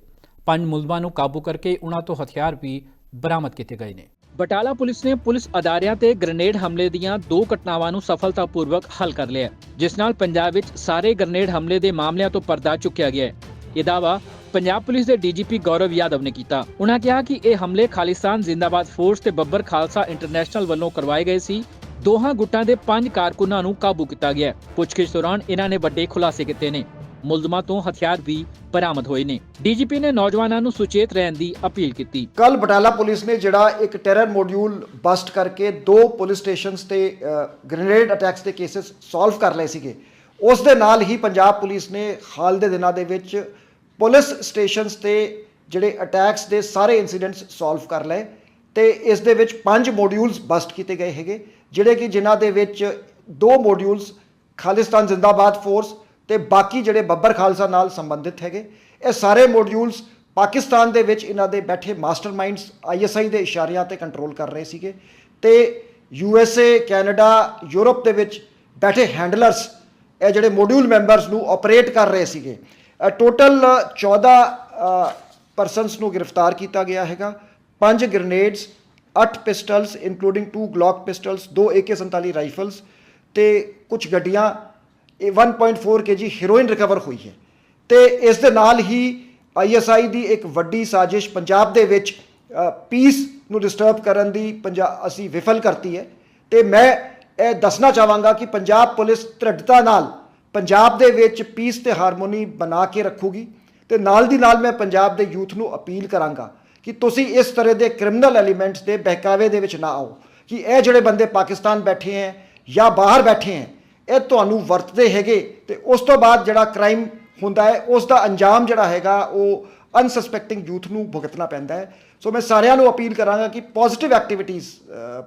[SPEAKER 1] ਪੰਜ ਮੁਲਜ਼ਮਾਂ ਨੂੰ ਕਾਬੂ ਕਰਕੇ ਉਹਨਾਂ ਤੋਂ ਹਥਿਆਰ ਵੀ ਬਰਾਮਦ ਕੀਤੇ ਗਏ ਨੇ। ਬਟਾਲਾ ਪੁਲਿਸ ਨੇ ਪੁਲਿਸ ਅਦਾਰਿਆਂ ਤੇ ਗ੍ਰਨੇਡ ਹਮਲੇ ਦੀਆਂ ਦੋ ਘਟਨਾਵਾਂ ਨੂੰ ਸਫਲਤਾਪੂਰਵਕ ਹੱਲ ਕਰ ਲਿਆ ਜਿਸ ਨਾਲ ਪੰਜਾਬ ਵਿੱਚ ਸਾਰੇ ਗ੍ਰਨੇਡ ਹਮਲੇ ਦੇ ਮਾਮਲਿਆਂ ਤੋਂ ਪਰਦਾ ਚੁੱਕਿਆ ਗਿਆ ਹੈ। ਇਹ ਦਾਅਵਾ ਪੰਜਾਬ ਪੁਲਿਸ ਦੇ ਡੀਜੀਪੀ ਗੌਰਵ ਯਾਦਵ ਨੇ ਕੀਤਾ। ਉਹਨਾਂ ਕਿਹਾ ਕਿ ਇਹ ਹਮਲੇ ਖਾਲਿਸਤਾਨ ਜ਼ਿੰਦਾਬਾਦ ਫੋਰਸ ਤੇ ਬੱਬਰ ਖਾਲਸਾ ਇੰਟਰਨੈਸ਼ਨਲ ਵੱਲੋਂ ਕਰਵਾਏ ਗਏ ਸੀ। ਦੋਹਾਂ ਗੁੱਟਾਂ ਦੇ ਪੰਜ ਕਾਰਕੁਨਾਂ ਨੂੰ ਕਾਬੂ ਕੀਤਾ ਗਿਆ ਪੁੱਛਗਿੱਛ ਦੌਰਾਨ ਇਹਨਾਂ ਨੇ ਵੱਡੇ ਖੁਲਾਸੇ ਕੀਤੇ ਨੇ। ਮੁਲਜ਼ਮਾਂ ਤੋਂ ਹਥਿਆਰ ਵੀ ਬਰਾਮਦ ਹੋਏ ਨੇ। ਡੀਜੀਪੀ ਨੇ ਨੌਜਵਾਨਾਂ ਨੂੰ ਸੁਚੇਤ ਰਹਿਣ ਦੀ ਅਪੀਲ ਕੀਤੀ।
[SPEAKER 12] ਕੱਲ ਬਟਾਲਾ ਪੁਲਿਸ ਨੇ ਜਿਹੜਾ ਇੱਕ ਟੈਰਰ ਮੋਡਿਊਲ ਬਸਟ ਕਰਕੇ ਦੋ ਪੁਲਿਸ ਸਟੇਸ਼ਨਸ ਤੇ ਗ੍ਰੇਨੇਡ ਅਟੈਕਸ ਦੇ ਕੇसेस ਸੋਲਵ ਕਰ ਲਏ ਸੀਗੇ। ਉਸ ਦੇ ਨਾਲ ਹੀ ਪੰਜਾਬ ਪੁਲਿਸ ਨੇ ਹਾਲ ਦੇ ਦਿਨਾਂ ਦੇ ਵਿੱਚ ਪੁਲਿਸ ਸਟੇਸ਼ਨਸ ਤੇ ਜਿਹੜੇ ਅਟੈਕਸ ਦੇ ਸਾਰੇ ਇਨਸੀਡੈਂਟਸ ਸੋਲਵ ਕਰ ਲਏ ਤੇ ਇਸ ਦੇ ਵਿੱਚ ਪੰਜ ਮੋਡਿਊਲਸ ਬਸਟ ਕੀਤੇ ਗਏ ਹੈਗੇ, ਜਿਹੜੇ ਕਿ ਜਿਨ੍ਹਾਂ ਦੇ ਵਿੱਚ ਦੋ ਮੋਡਿਊਲਸ ਖਾਲਿਸਤਾਨ ਜ਼ਿੰਦਾਬਾਦ ਫੋਰਸ ਤੇ ਬਾਕੀ ਜਿਹੜੇ ਬੱਬਰ ਖਾਲਸਾ ਨਾਲ ਸੰਬੰਧਿਤ ਹੈਗੇ, ਇਹ ਸਾਰੇ ਮੋਡਿਊਲਸ ਪਾਕਿਸਤਾਨ ਦੇ ਵਿੱਚ ਇਹਨਾਂ ਦੇ ਬੈਠੇ ਮਾਸਟਰਮਾਈਂਡਸ ਆਈਐਸਆਈ ਦੇ ਇਸ਼ਾਰਿਆਂ ਤੇ ਕੰਟਰੋਲ ਕਰ ਰਹੇ ਸੀਗੇ ਤੇ ਯੂਐਸਏ ਕੈਨੇਡਾ ਯੂਰਪ ਦੇ ਵਿੱਚ ਬੈਠੇ ਹੈਂਡਲਰਸ ਇਹ ਜਿਹੜੇ ਮੋਡਿਊਲ ਮੈਂਬਰਸ ਨੂੰ ਆਪਰੇਟ ਕਰ ਰਹੇ ਸੀਗੇ। ਟੋਟਲ 14 ਪਰਸਨਸ ਨੂੰ ਗ੍ਰਿਫਤਾਰ ਕੀਤਾ ਗਿਆ ਹੈਗਾ, ਪੰਜ grenades 8 pistols including 2 Glock pistols 2 AK47 rifles ਤੇ ਕੁਝ ਗੱਡੀਆਂ ਇਹ 1.4 ਕੇਜੀ ਹੀਰੋਇਨ ਰਿਕਵਰ ਹੋਈ ਹੈ। ਤੇ ਇਸ ਦੇ ਨਾਲ ਹੀ ਆਈਐਸਆਈ ਦੀ ਇੱਕ ਵੱਡੀ ਸਾਜ਼ਿਸ਼ ਪੰਜਾਬ ਦੇ ਵਿੱਚ ਪੀਸ ਨੂੰ ਡਿਸਟਰਬ ਕਰਨ ਦੀ ਪੰਜਾਬ ਅਸੀਂ ਵਿਫਲ ਕਰਤੀ ਹੈ। ਤੇ ਮੈਂ ਇਹ ਦੱਸਣਾ ਚਾਹਾਂਗਾ ਕਿ ਪੰਜਾਬ ਪੁਲਿਸ ਦ੍ਰਿੜਤਾ ਨਾਲ ਪੰਜਾਬ ਦੇ ਵਿੱਚ ਪੀਸ ਤੇ ਹਾਰਮੋਨੀ ਬਣਾ ਕੇ ਰੱਖੂਗੀ। ਤੇ ਨਾਲ ਦੀ ਨਾਲ ਮੈਂ ਪੰਜਾਬ ਦੇ ਯੂਥ ਨੂੰ ਅਪੀਲ ਕਰਾਂਗਾ ਕਿ ਤੁਸੀਂ ਇਸ ਤਰ੍ਹਾਂ ਦੇ ਕ੍ਰਿਮੀਨਲ ਐਲੀਮੈਂਟਸ ਦੇ ਬਹਿਕਾਵੇ ਦੇ ਵਿੱਚ ਨਾ ਆਓ ਕਿ ਇਹ ਜਿਹੜੇ ਬੰਦੇ ਪਾਕਿਸਤਾਨ ਬੈਠੇ ਹੈ ਜਾਂ ਬਾਹਰ ਬੈਠੇ ਹੈ ਇਹ ਤੁਹਾਨੂੰ ਵਰਤਦੇ ਹੈਗੇ ਤੇ ਉਸ ਤੋਂ ਬਾਅਦ ਜਿਹੜਾ ਕ੍ਰਾਈਮ ਹੁੰਦਾ ਹੈ ਉਸ ਦਾ ਅੰਜਾਮ ਜਿਹੜਾ ਹੈਗਾ, ਉਹ ਅਨਸਸਪੈਕਟਿੰਗ ਯੂਥ ਨੂੰ ਭੁਗਤਣਾ ਪੈਂਦਾ ਹੈ। ਸੋ ਮੈਂ ਸਾਰਿਆਂ ਨੂੰ ਅਪੀਲ ਕਰਾਂਗਾ ਕਿ ਪੋਜ਼ਿਟਿਵ ਐਕਟੀਵਿਟੀਜ਼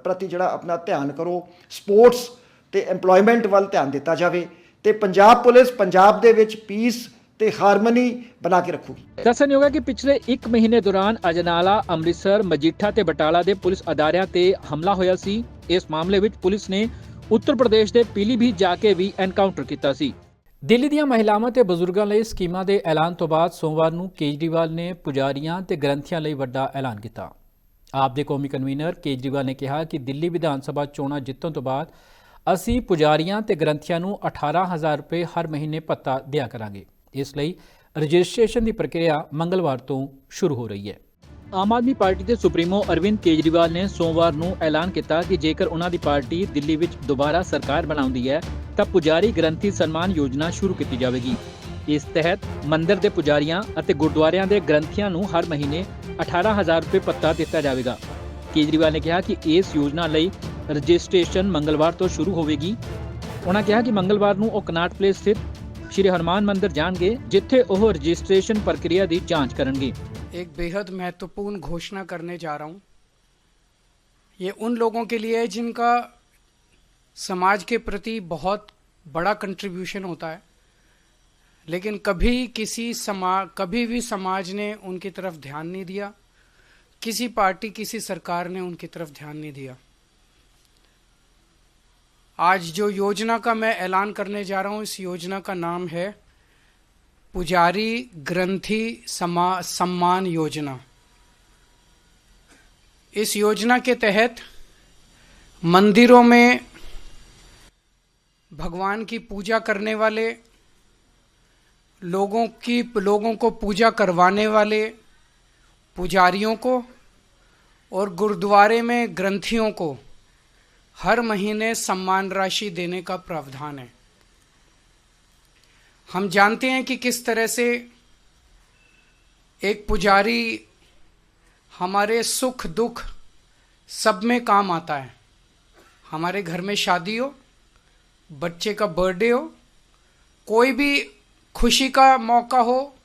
[SPEAKER 12] ਪ੍ਰਤੀ ਜਿਹੜਾ ਆਪਣਾ ਧਿਆਨ ਕਰੋ। ਸਪੋਰਟਸ ਤੇ EMPLOYMENT ਵੱਲ ਧਿਆਨ ਦਿੱਤਾ ਜਾਵੇ ਤੇ ਪੰਜਾਬ ਪੁਲਿਸ ਪੰਜਾਬ ਦੇ ਵਿੱਚ ਪੀਸ ਤੇ ਹਾਰਮਨੀ ਬਣਾ ਕੇ ਰੱਖੂਗੀ
[SPEAKER 1] ਦੱਸਣਯੋਗ ਹੈ ਕਿ ਪਿਛਲੇ 1 ਮਹੀਨੇ ਦੌਰਾਨ ਅਜਨਾਲਾ, ਅੰਮ੍ਰਿਤਸਰ, ਮਜੀਠਾ ਤੇ ਬਟਾਲਾ ਦੇ ਪੁਲਿਸ ਅਦਾਰਿਆਂ ਤੇ ਹਮਲਾ ਹੋਇਆ ਸੀ। ਇਸ ਮਾਮਲੇ ਵਿੱਚ ਪੁਲਿਸ ਨੇ ਉੱਤਰ ਪ੍ਰਦੇਸ਼ ਦੇ ਪੀਲੀਭੀਤ ਜਾ ਕੇ ਵੀ ਐਨਕਾਊਂਟਰ ਕੀਤਾ ਸੀ। ਦਿੱਲੀ ਦੀਆਂ ਮਹਿਲਾਵਾਂ ਤੇ ਬਜ਼ੁਰਗਾਂ ਲਈ ਸਕੀਮਾਂ ਦੇ ਐਲਾਨ ਤੋਂ ਬਾਅਦ ਸੋਮਵਾਰ ਨੂੰ ਕੇਜਰੀਵਾਲ ਨੇ ਪੁਜਾਰੀਆਂ ਤੇ ਗ੍ਰੰਥੀਆਂ ਲਈ ਵੱਡਾ ਐਲਾਨ ਕੀਤਾ। ਆਪ ਦੇ ਕੌਮੀ ਕਨਵੀਨਰ ਕੇਜਰੀਵਾਲ ਨੇ ਕਿਹਾ ਕਿ ਦਿੱਲੀ ਵਿਧਾਨ ਸਭਾ ਚੋਣਾਂ ਜਿੱਤਣ ਤੋਂ ਬਾਅਦ ਅਸੀਂ ਪੁਜਾਰੀਆਂ ਤੇ ਗ੍ਰੰਥੀਆਂ ਨੂੰ 18000 ਰੁਪਏ ਹਰ ਮਹੀਨੇ ਭੱਤਾ ਦਿਆ ਕਰਾਂਗੇ। ਇਸ ਲਈ ਰਜਿਸਟ੍ਰੇਸ਼ਨ ਦੀ ਪ੍ਰਕਿਰਿਆ ਮੰਗਲਵਾਰ ਤੋਂ ਸ਼ੁਰੂ ਹੋ ਰਹੀ ਹੈ। ਆਮ ਆਦਮੀ ਪਾਰਟੀ ਦੇ ਸੁਪਰੀਮੋ ਅਰਵਿੰਦ ਕੇਜਰੀਵਾਲ ਨੇ ਸੋਮਵਾਰ ਨੂੰ ਐਲਾਨ ਕੀਤਾ ਕਿ ਜੇਕਰ ਉਹਨਾਂ ਦੀ ਪਾਰਟੀ ਦਿੱਲੀ ਵਿੱਚ ਦੁਬਾਰਾ ਸਰਕਾਰ ਬਣਾਉਂਦੀ ਹੈ, ਤਾਂ ਪੁਜਾਰੀ ਗ੍ਰੰਥੀ ਸਨਮਾਨ ਯੋਜਨਾ ਸ਼ੁਰੂ ਕੀਤੀ ਜਾਵੇਗੀ। ਇਸ ਤਹਿਤ ਮੰਦਰ ਦੇ ਪੁਜਾਰੀਆਂ ਅਤੇ ਗੁਰਦੁਆਰਿਆਂ ਦੇ ਗ੍ਰੰਥੀਆਂ ਨੂੰ ਹਰ ਮਹੀਨੇ 18000 ਰੁਪਏ ਭੱਤਾ ਦਿੱਤਾ ਜਾਵੇਗਾ। ਕੇਜਰੀਵਾਲ ਨੇ ਕਿਹਾ ਕਿ ਇਸ ਯੋਜਨਾ ਲਈ ਰਜਿਸਟ੍ਰੇਸ਼ਨ ਮੰਗਲਵਾਰ ਤੋਂ ਸ਼ੁਰੂ ਹੋਵੇਗੀ। ਉਹਨਾਂ ਕਿਹਾ ਕਿ ਮੰਗਲਵਾਰ ਨੂੰ ਉਹ ਕਨਾਟ ਪਲੇਸ ਸਥਿਤ ਸ਼੍ਰੀ ਹਨੂਮਾਨ ਮੰਦਿਰ ਜਾਣਗੇ, ਜਿੱਥੇ ਉਹ ਰਜਿਸਟ੍ਰੇਸ਼ਨ ਪ੍ਰਕਿਰਿਆ ਦੀ ਜਾਂਚ ਕਰਨਗੇ।
[SPEAKER 13] एक बेहद महत्वपूर्ण घोषणा करने जा रहा हूँ। ये उन लोगों के लिए है जिनका समाज के प्रति बहुत बड़ा कंट्रीब्यूशन होता है। लेकिन कभी किसी समाज कभी भी समाज ने उनकी तरफ़ ध्यान नहीं दिया। किसी पार्टी, किसी सरकार ने उनकी तरफ़ ध्यान नहीं दिया। आज जो योजना का मैं ऐलान करने जा रहा हूँ, इस योजना का नाम है पुजारी ग्रंथी समा, सम्मान योजना। इस योजना के तहत मंदिरों में भगवान की पूजा करने वाले, लोगों की, लोगों को पूजा करवाने वाले पुजारियों को और गुरुद्वारे में ग्रंथियों को हर महीने सम्मान राशि देने का प्रावधान है। हम जानते हैं कि किस तरह से एक पुजारी हमारे सुख, दुख सब में काम आता है। हमारे घर में शादी हो, बच्चे का बर्थडे हो, कोई भी खुशी का मौका हो,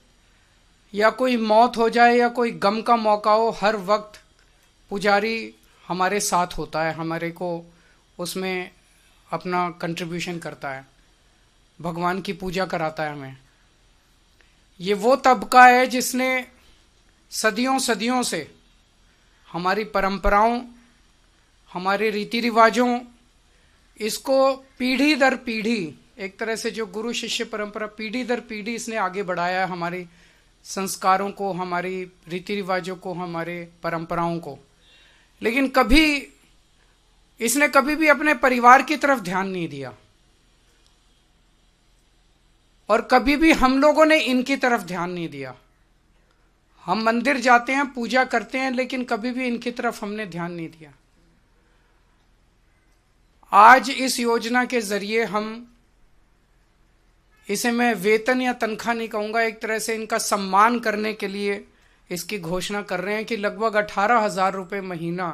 [SPEAKER 13] या कोई मौत हो जाए, या कोई गम का मौका हो, हर वक्त पुजारी हमारे साथ होता है, हमारे को उसमें अपना कंट्रीब्यूशन करता है। भगवान की पूजा कराता है हमें। ये वो तबका है जिसने सदियों सदियों से हमारी परंपराओं, हमारे रीति रिवाजों, इसको पीढ़ी दर पीढ़ी, एक तरह से जो गुरु शिष्य परंपरा पीढ़ी दर पीढ़ी इसने आगे बढ़ाया है हमारे संस्कारों को, हमारी रीति रिवाजों को, हमारे परंपराओं को। लेकिन कभी, इसने कभी भी अपने परिवार की तरफ़ ध्यान नहीं दिया। और कभी भी हम लोगों ने इनकी तरफ़ ध्यान नहीं दिया। हम मंदिर जाते हैं, पूजा करते हैं, लेकिन कभी भी इनकी तरफ़ हमने ध्यान नहीं दिया। आज इस योजना के ज़रिए हम इसे मैं वेतन या तनख्वाह नहीं कहूँगा, एक तरह से इनका सम्मान करने के लिए इसकी घोषणा कर रहे हैं कि लगभग अठारह हज़ार रुपये महीना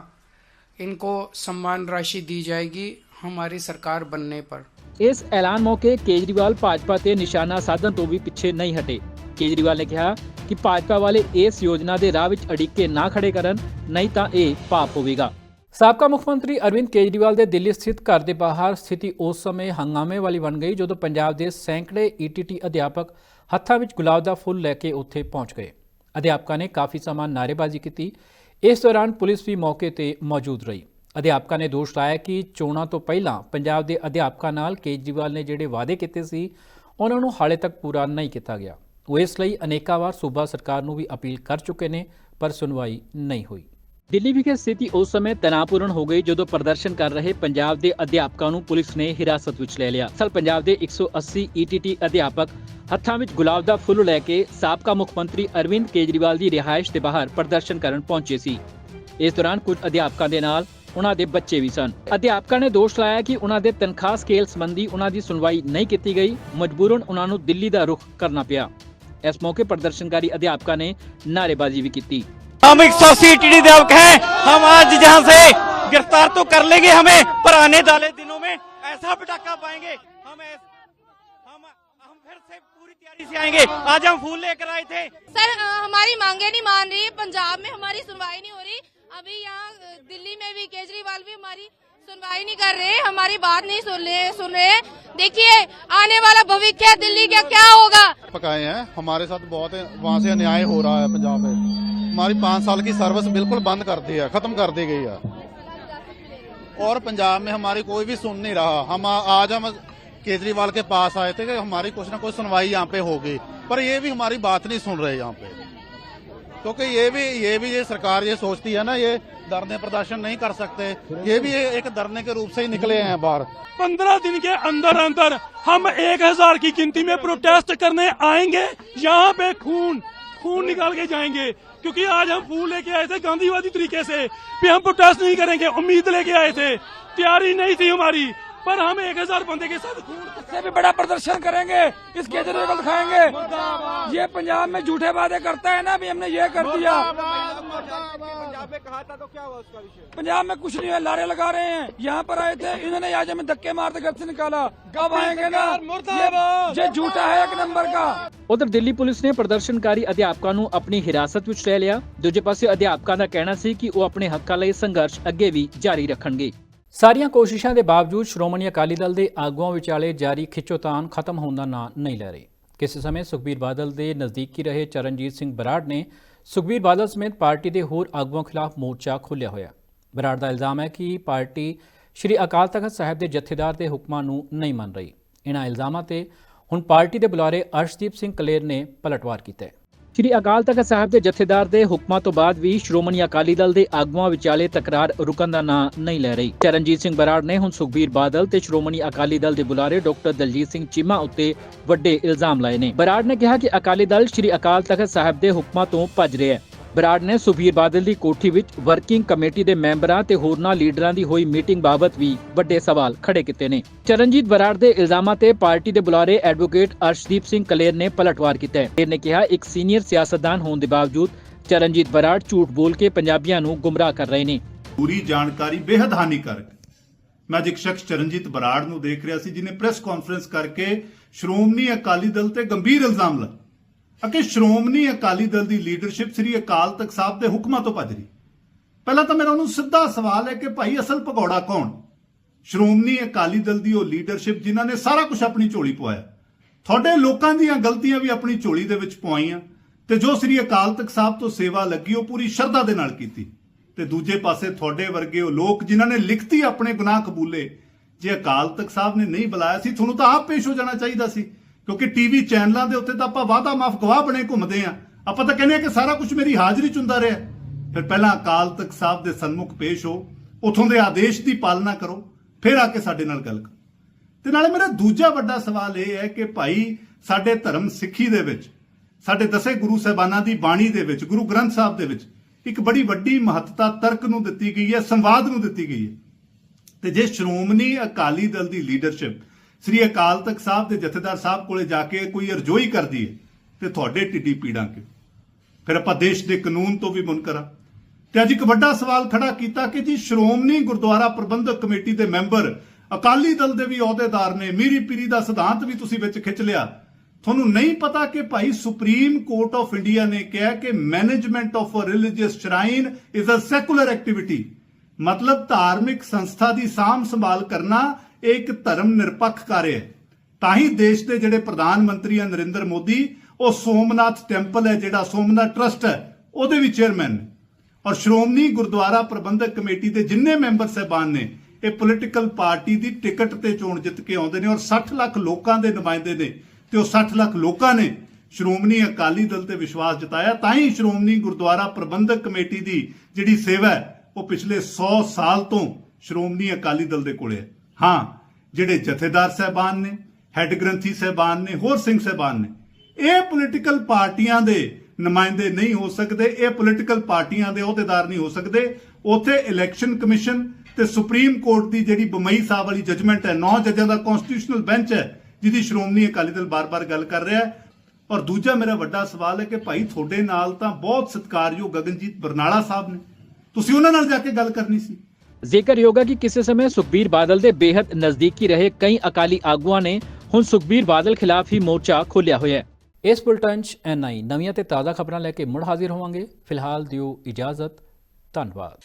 [SPEAKER 13] इनको सम्मान राशि दी जाएगी हमारी सरकार बनने पर।
[SPEAKER 1] ਇਸ ਐਲਾਨ ਮੌਕੇ ਕੇਜਰੀਵਾਲ, ਭਾਜਪਾ ਤੇ ਨਿਸ਼ਾਨਾ ਸਾਧਨ ਤੋਂ ਵੀ ਪਿੱਛੇ ਨਹੀਂ ਹਟੇ। ਕੇਜਰੀਵਾਲ ਨੇ ਕਿਹਾ ਕਿ ਭਾਜਪਾ ਵਾਲੇ ਇਸ ਯੋਜਨਾ ਦੇ ਰਾਹ ਵਿੱਚ ਅੜਿੱਕੇ ਨਾ ਖੜੇ ਕਰਨ, ਨਹੀਂ ਤਾਂ ਇਹ ਪਾਪ ਹੋਵੇਗਾ। ਸਾਬਕਾ ਮੁੱਖ ਮੰਤਰੀ ਅਰਵਿੰਦ ਕੇਜਰੀਵਾਲ ਦੇ ਦਿੱਲੀ ਸਥਿਤ ਘਰ ਦੇ ਬਾਹਰ ਸਥਿਤੀ ਉਸ ਸਮੇਂ ਹੰਗਾਮੇ ਵਾਲੀ ਬਣ ਗਈ ਜਦੋਂ ਪੰਜਾਬ ਦੇ ਸੈਂਕੜੇ ਈਟੀਟੀ ਅਧਿਆਪਕ ਹੱਥਾਂ ਵਿੱਚ ਗੁਲਾਬ ਦਾ ਫੁੱਲ ਲੈ ਕੇ ਉੱਥੇ ਪਹੁੰਚ ਗਏ। ਅਧਿਆਪਕਾਂ ਨੇ ਕਾਫੀ ਸਮਾਂ ਨਾਅਰੇਬਾਜ਼ੀ ਕੀਤੀ। ਇਸ ਦੌਰਾਨ ਪੁਲਿਸ ਵੀ ਮੌਕੇ ਤੇ ਮੌਜੂਦ ਰਹੀ। ਅਧਿਆਪਕਾਂ ਨੇ ਦੋਸ਼ ਲਾਇਆ ਕਿ ਚੋਣਾਂ ਤੋਂ ਪਹਿਲਾਂ ਪੰਜਾਬ ਦੇ ਅਧਿਆਪਕਾਂ ਨਾਲ ਕੇਜਰੀਵਾਲ ਨੇ ਜਿਹੜੇ ਵਾਅਦੇ ਕੀਤੇ ਸੀ, ਉਹਨਾਂ ਨੂੰ ਹਾਲੇ ਤੱਕ ਪੂਰਾ ਨਹੀਂ ਕੀਤਾ ਗਿਆ। ਉਹ ਇਸ ਲਈ ਅਨੇਕਾਂ ਵਾਰ ਸੂਬਾ ਸਰਕਾਰ ਨੂੰ ਵੀ ਅਪੀਲ ਕਰ ਚੁੱਕੇ ਨੇ, ਪਰ ਸੁਣਵਾਈ ਨਹੀਂ ਹੋਈ। ਦਿੱਲੀ ਵਿਖੇ ਸਥਿਤੀ ਉਸ ਸਮੇਂ ਤਣਾਅਪੂਰਨ ਹੋ ਗਈ ਜਦੋਂ ਪ੍ਰਦਰਸ਼ਨ ਕਰ ਰਹੇ ਪੰਜਾਬ ਦੇ ਅਧਿਆਪਕਾਂ ਨੂੰ ਪੁਲਿਸ ਨੇ ਹਿਰਾਸਤ ਵਿੱਚ ਲੈ ਲਿਆ। ਸਲ ਪੰਜਾਬ ਦੇ 180 ਈਟੀਟੀ ਅਧਿਆਪਕ ਹੱਥਾਂ ਵਿੱਚ ਗੁਲਾਬ ਦਾ ਫੁੱਲ ਲੈ ਕੇ ਸਾਬਕਾ ਮੁੱਖ ਮੰਤਰੀ ਅਰਵਿੰਦ ਕੇਜਰੀਵਾਲ ਦੀ ਰਿਹਾਇਸ਼ ਦੇ ਬਾਹਰ ਪ੍ਰਦਰਸ਼ਨ ਕਰਨ ਪਹੁੰਚੇ ਸੀ। ਇਸ ਦੌਰਾਨ ਕੁਝ ਅਧਿਆਪਕਾਂ ਦੇ ਨਾਲ ਉਹਨਾਂ ਦੇ ਬੱਚੇ ਵੀ ਸਨ ਅਧਿਆਪਕਾਂ ਨੇ ਦੋਸ਼ ਲਾਇਆ ਕਿ ਉਹਨਾਂ ਦੇ ਤਨਖਾਹ ਸਕੇਲ ਸੰਬੰਧੀ ਉਹਨਾਂ ਦੀ ਸੁਣਵਾਈ ਨਹੀਂ ਕੀਤੀ ਗਈ ਮਜਬੂਰਨ ਉਹਨਾਂ ਨੂੰ ਦਿੱਲੀ ਦਾ ਰੁਖ ਕਰਨਾ ਪਿਆ ਇਸ ਮੌਕੇ ਪ੍ਰਦਰਸ਼ਨਕਾਰੀ ਅਧਿਆਪਕਾਂ ਨੇ ਨਾਅਰੇਬਾਜ਼ੀ ਵੀ ਕੀਤੀ
[SPEAKER 14] हम एक सौ सी टी अध्यापक हैं हम आज जहां से गिरफ्तार तो कर लेंगे हमें पर आने वाले दिनों में ऐसा पटाखा पाएंगे हम ऐस, हम हम फिर से पूरी तैयारी से आएंगे आज हम फूल लेकर आए थे
[SPEAKER 15] सर अ, हमारी मांगे नहीं मान रही पंजाब में हमारी सुनवाई नहीं हो रही अभी यहाँ दिल्ली में भी केजरीवाल भी हमारी सुनवाई नहीं कर रहे, हमारी बात नहीं सुन रहे सुन रहे। देखिए, आने वाला भविष्य दिल्ली का क्या होगा?
[SPEAKER 16] पकाए हैं। हमारे साथ बहुत वहाँ से अन्याय हो रहा है पंजाब में। हमारी पाँच साल की सर्विस बिल्कुल बंद कर दी है, खत्म कर दी गई है। और पंजाब में हमारी कोई भी सुन नहीं रहा। हम आज हम केजरीवाल के पास आए थे कि हमारी कुछ ना कुछ सुनवाई यहाँ पे होगी। पर ये भी हमारी बात नहीं सुन रहे यहाँ पे। क्योंकि ये भी ये भी ये सरकार ये सोचती है ना, ये धरने प्रदर्शन नहीं कर सकते। ये भी एक धरने के रूप से ही निकले हैं बाहर।
[SPEAKER 17] पंद्रह दिन के अंदर अंदर हम एक हज़ार की गिनती में प्रोटेस्ट करने आएँगे, यहाँ पे खून खून निकाल के जाएँगे। क्योंकि आज हम फूल लेके आए थे गांधीवादी तरीके से। भी हम प्रोटेस्ट नहीं करेंगे, उम्मीद लेके आए थे। तैयारी नहीं थी हमारी। पर हम एक हजार बंदे के साथ खून
[SPEAKER 18] इससे भी बड़ा प्रदर्शन करेंगे इस केजरीवाल को दिखाएंगे ये पंजाब में झूठे वादे करता है ना अभी हमने ये कर दिया
[SPEAKER 14] पंजाब में कहा था तो क्या हुआ उसका विषय
[SPEAKER 18] पंजाब में कुछ नहीं है लारे लगा रहे हैं यहाँ पर आए थे इन्होंने आज हमें धक्के मारते घर से निकाला कब आएंगे ना ये- ये झूठा है एक नंबर का
[SPEAKER 1] ਉਧਰ ਦਿੱਲੀ ਪੁਲਿਸ ਨੇ ਪ੍ਰਦਰਸ਼ਨਕਾਰੀ ਅਧਿਆਪਕਾਂ ਨੂੰ ਆਪਣੀ ਹਿਰਾਸਤ ਵਿੱਚ ਲੈ ਲਿਆ ਦੂਜੇ ਪਾਸੇ ਅਧਿਆਪਕਾਂ ਦਾ ਕਹਿਣਾ ਸੀ ਕਿ ਉਹ ਆਪਣੇ ਹੱਕਾਂ ਲਈ ਸੰਘਰਸ਼ ਅੱਗੇ ਵੀ ਜਾਰੀ ਰੱਖਣਗੇ ਸਾਰੀਆਂ ਕੋਸ਼ਿਸ਼ਾਂ ਦੇ ਬਾਵਜੂਦ ਸ਼੍ਰੋਮਣੀ ਅਕਾਲੀ ਦਲ ਦੇ ਆਗੂਆਂ ਵਿਚਾਲੇ ਜਾਰੀ ਖਿੱਚੋਤਾਣ ਖਤਮ ਹੋਣ ਦਾ ਨਾਂ ਨਹੀਂ ਲੈ ਰਹੇ। ਕਿਸੇ ਸਮੇਂ ਸੁਖਬੀਰ ਬਾਦਲ ਦੇ ਨਜ਼ਦੀਕੀ ਰਹੇ ਚਰਨਜੀਤ ਸਿੰਘ ਬਰਾੜ ਨੇ ਸੁਖਬੀਰ ਬਾਦਲ ਸਮੇਤ ਪਾਰਟੀ ਦੇ ਹੋਰ ਆਗੂਆਂ ਖਿਲਾਫ ਮੋਰਚਾ ਖੋਲ੍ਹਿਆ ਹੋਇਆ। ਬਰਾੜ ਦਾ ਇਲਜ਼ਾਮ ਹੈ ਕਿ ਪਾਰਟੀ ਸ਼੍ਰੀ ਅਕਾਲ ਤਖਤ ਸਾਹਿਬ ਦੇ ਜਥੇਦਾਰ ਦੇ ਹੁਕਮਾਂ ਨੂੰ ਨਹੀਂ ਮੰਨ ਰਹੀ। ਇਹਨਾਂ ਇਲਜ਼ਾਮਾਂ ਤੇ ਹੁਣ ਪਾਰਟੀ ਦੇ ਬੁਲਾਰੇ ਅਰਸ਼ਦੀਪ ਸਿੰਘ ਕਲੇਰ ਨੇ ਪਲਟਵਾਰ ਕੀਤਾ। ਹੈ ਸ਼੍ਰੀ ਅਕਾਲ ਤਖਤ ਸਾਹਿਬ ਦੇ ਜਥੇਦਾਰ ਦੇ ਹੁਕਮਾਂ ਤੋਂ ਬਾਅਦ ਵੀ ਸ਼੍ਰੋਮਣੀ ਅਕਾਲੀ ਦਲ ਦੇ ਆਗੂਆਂ ਵਿਚਾਲੇ ਤਕਰਾਰ ਰੁਕਣ ਦਾ ਨਾਂ ਨਹੀਂ ਲੈ ਰਹੀ। ਚਰਨਜੀਤ ਸਿੰਘ ਬਰਾੜ ਨੇ ਹੁਣ ਸੁਖਬੀਰ ਬਾਦਲ ਤੇ ਸ਼੍ਰੋਮਣੀ ਅਕਾਲੀ ਦਲ ਦੇ ਬੁਲਾਰੇ ਡਾਕਟਰ ਦਲਜੀਤ ਸਿੰਘ ਚੀਮਾ ਉੱਤੇ ਵੱਡੇ ਇਲਜ਼ਾਮ ਲਾਏ ਨੇ। ਬਰਾੜ ਨੇ ਕਿਹਾ ਕਿ ਅਕਾਲੀ ਦਲ ਸ਼੍ਰੀ ਅਕਾਲ ਤਖਤ ਸਾਹਿਬ ਦੇ ਹੁਕਮਾਂ ਤੋਂ ਭੱਜ ਰਿਹਾ ਹੈ। ਬਰਾੜ ਨੇ ਸੁਖਬੀਰ ਬਾਦਲ ਦੀ ਕੋਠੀ ਵਿੱਚ ਵਰਕਿੰਗ ਕਮੇਟੀ ਦੇ ਮੈਂਬਰਾਂ ਤੇ ਹੋਰਨਾਂ ਲੀਡਰਾਂ ਦੀ ਹੋਈ ਮੀਟਿੰਗ ਬਾਬਤ ਵੀ ਵੱਡੇ ਸਵਾਲ ਖੜੇ ਕੀਤੇ ਨੇ। ਚਰਨਜੀਤ ਬਰਾੜ ਦੇ ਇਲਜ਼ਾਮਾਂ ਤੇ ਪਾਰਟੀ ਦੇ ਬੁਲਾਰੇ ਐਡਵੋਕੇਟ ਅਰਸ਼ਦੀਪ ਸਿੰਘ ਕਲੇਰ ਨੇ ਪਲਟਵਾਰ ਕੀਤਾ ਹੈ। ਨੇ ਕਿਹਾ, ਇੱਕ ਸੀਨੀਅਰ ਸਿਆਸਤਦਾਨ ਹੋਣ ਦੇ ਬਾਵਜੂਦ ਚਰਨਜੀਤ ਬਰਾੜ ਝੂਠ ਬੋਲ ਕੇ ਪੰਜਾਬੀਆਂ ਨੂੰ ਗੁੰਮਰਾਹ ਕਰ ਰਹੇ ਨੇ।
[SPEAKER 19] ਪੂਰੀ ਜਾਣਕਾਰੀ ਬੇहद ਹਾਨੀਕਾਰਕ। ਮੈਂ ਅੱਜ ਸ਼ਖਸ ਚਰਨਜੀਤ ਬਰਾੜ ਨੂੰ ਦੇਖ ਰਿਹਾ ਸੀ ਜਿਨੇ ਪ੍ਰੈਸ ਕਾਨਫਰੰਸ ਕਰਕੇ ਸ਼੍ਰੋਮਣੀ ਅਕਾਲੀ ਦਲ ਤੇ ਗੰਭੀਰ ਇਲਜ਼ਾਮ ਲਾਏ ਅਤੇ ਸ਼੍ਰੋਮਣੀ ਅਕਾਲੀ ਦਲ ਦੀ ਲੀਡਰਸ਼ਿਪ ਸ੍ਰੀ ਅਕਾਲ ਤਖਤ ਸਾਹਿਬ ਦੇ ਹੁਕਮਾਂ ਤੋਂ ਭੱਜ ਰਹੀ। ਪਹਿਲਾਂ ਤਾਂ ਮੇਰਾ ਉਹਨੂੰ ਸਿੱਧਾ ਸਵਾਲ ਹੈ ਕਿ ਭਾਈ ਅਸਲ ਭਗੌੜਾ ਕੌਣ? ਸ਼੍ਰੋਮਣੀ ਅਕਾਲੀ ਦਲ ਦੀ ਉਹ ਲੀਡਰਸ਼ਿਪ ਜਿਨ੍ਹਾਂ ਨੇ ਸਾਰਾ ਕੁਝ ਆਪਣੀ ਝੋਲੀ ਪਵਾਇਆ। ਤੁਹਾਡੇ ਲੋਕਾਂ ਦੀਆਂ ਗਲਤੀਆਂ ਵੀ ਆਪਣੀ ਝੋਲੀ ਦੇ ਵਿੱਚ ਪਵਾਈਆਂ ਤੇ ਜੋ ਸ੍ਰੀ ਅਕਾਲ ਤਖਤ ਸਾਹਿਬ ਤੋਂ ਸੇਵਾ ਲੱਗੀ, ਉਹ ਪੂਰੀ ਸ਼ਰਧਾ ਦੇ ਨਾਲ ਕੀਤੀ। ਤੇ ਦੂਜੇ ਪਾਸੇ ਤੁਹਾਡੇ ਵਰਗੇ ਉਹ ਲੋਕ ਜਿਨ੍ਹਾਂ ਨੇ ਲਿਖਤੀ ਆਪਣੇ ਗੁਨਾਹ ਕਬੂਲੇ, ਜੇ ਅਕਾਲ ਤਖਤ ਸਾਹਿਬ ਨੇ ਨਹੀਂ ਬੁਲਾਇਆ ਸੀ, ਤੁਹਾਨੂੰ ਤਾਂ ਆਪ ਪੇਸ਼ ਹੋ ਜਾਣਾ ਚਾਹੀਦਾ ਸੀ। ਕਿਉਂਕਿ ਟੀਵੀ ਚੈਨਲਾਂ ਦੇ ਉੱਤੇ ਤਾਂ ਆਪਾਂ ਵਾਦਾ ਮਾਫ ਗਵਾਹ ਬਣੇ ਘੁੰਮਦੇ ਆ। ਆਪਾਂ ਤਾਂ ਕਹਿੰਦੇ ਆ ਕਿ ਸਾਰਾ ਕੁਝ ਮੇਰੀ ਹਾਜ਼ਰੀ ਚ ਹੁੰਦਾ ਰਿਹਾ। ਫਿਰ ਪਹਿਲਾਂ ਅਕਾਲ ਤਖਤ ਸਾਹਿਬ ਦੇ ਸਨਮੁਖ ਪੇਸ਼ ਹੋ, ਉਥੋਂ ਦੇ ਆਦੇਸ਼ ਦੀ ਪਾਲਣਾ ਕਰੋ, ਫਿਰ ਆ ਕੇ ਸਾਡੇ ਨਾਲ ਗੱਲ ਕਰੋ। ਤੇ ਨਾਲੇ ਮੇਰਾ ਦੂਜਾ ਵੱਡਾ ਸਵਾਲ ਇਹ ਹੈ ਕਿ ਭਾਈ ਸਾਡੇ ਧਰਮ ਸਿੱਖੀ ਦੇ ਵਿੱਚ, ਸਾਡੇ ਦਸੇ ਗੁਰੂ ਸਾਹਿਬਾਨਾਂ ਦੀ ਬਾਣੀ ਦੇ ਵਿੱਚ, ਗੁਰੂ ਗ੍ਰੰਥ ਸਾਹਿਬ ਦੇ ਵਿੱਚ ਇੱਕ ਬੜੀ ਵੱਡੀ ਮਹੱਤਤਾ ਤਰਕ ਨੂੰ ਦਿੱਤੀ ਗਈ ਹੈ, ਸੰਵਾਦ ਨੂੰ ਦਿੱਤੀ ਗਈ ਹੈ। ਤੇ ਜੇ ਸ਼੍ਰੋਮਣੀ ਅਕਾਲੀ ਦਲ ਦੀ ਲੀਡਰਸ਼ਿਪ ਸ੍ਰੀ ਅਕਾਲ ਤਖਤ ਸਾਹਿਬ ਦੇ ਜਥੇਦਾਰ ਸਾਹਿਬ ਕੋਲੇ ਜਾ ਕੇ ਕੋਈ ਅਰਜ਼ੋਈ ਕਰਦੀ ਹੈ ਤੇ ਤੁਹਾਡੇ ਟਿੱਡੀ ਪੀੜਾਂ ਕਿਉਂ? ਫਿਰ ਆਪਾਂ ਦੇਸ਼ ਦੇ ਕਾਨੂੰਨ ਤੋਂ ਵੀ ਮੁਨਕਰ ਹਾਂ ਤੇ ਅੱਜ ਇੱਕ ਵੱਡਾ ਸਵਾਲ ਖੜਾ ਕੀਤਾ ਕਿ ਜੀ ਸ਼੍ਰੋਮਣੀ ਗੁਰਦੁਆਰਾ ਪ੍ਰਬੰਧਕ ਕਮੇਟੀ ਦੇ ਮੈਂਬਰ ਅਕਾਲੀ ਦਲ ਦੇ ਵੀ ਅਹੁਦੇਦਾਰ ਨੇ, ਮੀਰੀ ਪੀਰੀ ਦਾ ਸਿਧਾਂਤ ਵੀ ਤੁਸੀਂ ਵਿੱਚ ਖਿੱਚ ਲਿਆ। ਤੁਹਾਨੂੰ ਨਹੀਂ ਪਤਾ ਕਿ ਭਾਈ ਸੁਪਰੀਮ ਕੋਰਟ ਆਫ ਇੰਡੀਆ ਨੇ ਕਿਹਾ ਕਿ management of a religious shrine is a secular activity. ਮਤਲਬ ਧਾਰਮਿਕ ਸੰਸਥਾ ਦੀ ਸਾਂਭ ਸੰਭਾਲ ਕਰਨਾ ਇਹ ਇੱਕ ਧਰਮ ਨਿਰਪੱਖ ਕਾਰਜ ਹੈ। ਤਾਂ ਹੀ ਦੇਸ਼ ਦੇ ਜਿਹੜੇ ਪ੍ਰਧਾਨ ਮੰਤਰੀ ਹਨ ਨਰਿੰਦਰ ਮੋਦੀ, ਉਹ ਸੋਮਨਾਥ ਟੈਂਪਲ ਹੈ, ਜਿਹੜਾ ਸੋਮਨਾਥ ਟਰਸਟ ਹੈ, ਉਹਦੇ ਵੀ ਚੇਅਰਮੈਨ ਨੇ। ਔਰ ਸ਼੍ਰੋਮਣੀ ਗੁਰਦੁਆਰਾ ਪ੍ਰਬੰਧਕ ਕਮੇਟੀ ਦੇ ਜਿੰਨੇ ਮੈਂਬਰ ਸਹਿਬਾਨ ਨੇ, ਇਹ ਪੋਲੀਟੀਕਲ ਪਾਰਟੀ ਦੀ ਟਿਕਟ ਤੇ ਚੋਣ ਜਿੱਤ ਕੇ ਆਉਂਦੇ ਨੇ ਔਰ 60 ਲੱਖ ਲੋਕਾਂ ਦੇ ਨੁਮਾਇੰਦੇ ਨੇ ਤੇ ਉਹ 60 ਲੱਖ ਲੋਕਾਂ ਨੇ ਸ਼੍ਰੋਮਣੀ ਅਕਾਲੀ ਦਲ ਤੇ ਵਿਸ਼ਵਾਸ ਜਤਾਇਆ। ਤਾਂ ਹੀ ਸ਼੍ਰੋਮਣੀ ਗੁਰਦੁਆਰਾ ਪ੍ਰਬੰਧਕ ਕਮੇਟੀ ਦੀ ਜਿਹੜੀ ਸੇਵਾ ਹੈ, ਉਹ ਪਿਛਲੇ 100 ਸਾਲ ਤੋਂ ਸ਼੍ਰੋਮਣੀ ਅਕਾਲੀ ਦਲ ਦੇ ਕੋਲੇ ਹੈ। ਹਾਂ, ਜਿਹੜੇ ਜਥੇਦਾਰ ਸਹਿਬਾਨ ਨੇ, ਹੈੱਡ ਗ੍ਰੰਥੀ ਸਹਿਬਾਨ ਨੇ, ਹੋਰ ਸਿੰਘ ਸਹਿਬਾਨ ਨੇ, ਇਹ ਪੋਲੀਟੀਕਲ ਪਾਰਟੀਆਂ ਦੇ ਨੁਮਾਇੰਦੇ ਨਹੀਂ ਹੋ ਸਕਦੇ, ਇਹ ਪੋਲੀਟੀਕਲ ਪਾਰਟੀਆਂ ਦੇ ਅਹੁਦੇਦਾਰ ਨਹੀਂ ਹੋ ਸਕਦੇ। ਉਥੇ ਇਲੈਕਸ਼ਨ ਕਮਿਸ਼ਨ ਤੇ ਸੁਪਰੀਮ ਕੋਰਟ ਦੀ ਜਿਹੜੀ ਬਮਈ ਸਾਹਿਬ ਵਾਲੀ ਜਜਮੈਂਟ ਹੈ, ਨੌ ਜੱਜਾਂ ਦਾ ਕਨਸਟੀਟਿਊਸ਼ਨਲ ਬੈਂਚ ਹੈ, ਜਿਹਦੀ ਸ਼੍ਰੋਮਣੀ ਅਕਾਲੀ ਦਲ ਬਾਰ-ਬਾਰ ਗੱਲ ਕਰ ਰਿਹਾ ਹੈ। ਔਰ ਦੂਜਾ ਮੇਰਾ ਵੱਡਾ ਸਵਾਲ ਹੈ ਕਿ ਭਾਈ ਤੁਹਾਡੇ ਨਾਲ ਤਾਂ ਬਹੁਤ ਸਤਿਕਾਰਯੋਗ ਗਗਨਜੀਤ ਬਰਨਾਲਾ ਸਾਹਿਬ ਨੇ। ਤੁਸੀਂ ਉਹਨਾਂ ਨਾਲ ਜਾ ਕੇ ਗੱਲ ਕਰਨੀ ਸੀ।
[SPEAKER 1] ਜ਼ਿਕਰਯੋਗ ਹੈ ਕਿ ਕਿਸੇ ਸਮੇਂ ਸੁਖਬੀਰ ਬਾਦਲ ਦੇ ਬੇहद ਨਜ਼ਦੀਕੀ ਰਹੇ ਕਈ ਅਕਾਲੀ ਆਗੂਆਂ ਨੇ ਹੁਣ ਸੁਖਬੀਰ ਬਾਦਲ ਖਿਲਾਫ ਹੀ ਮੋਰਚਾ ਖੋਲ੍ਹਿਆ ਹੋਇਆ ਹੈ। ਇਸ ਬੁਲਟਨ 'ਚ ਐਨਆਈ ਨਵੀਆਂ ਤੇ ਤਾਜ਼ਾ ਖਬਰਾਂ ਲੈ ਕੇ ਮੁੜ ਹਾਜ਼ਰ ਹੋਵਾਂਗੇ। ਫਿਲਹਾਲ ਦਿਓ ਇਜਾਜ਼ਤ। ਧੰਨਵਾਦ।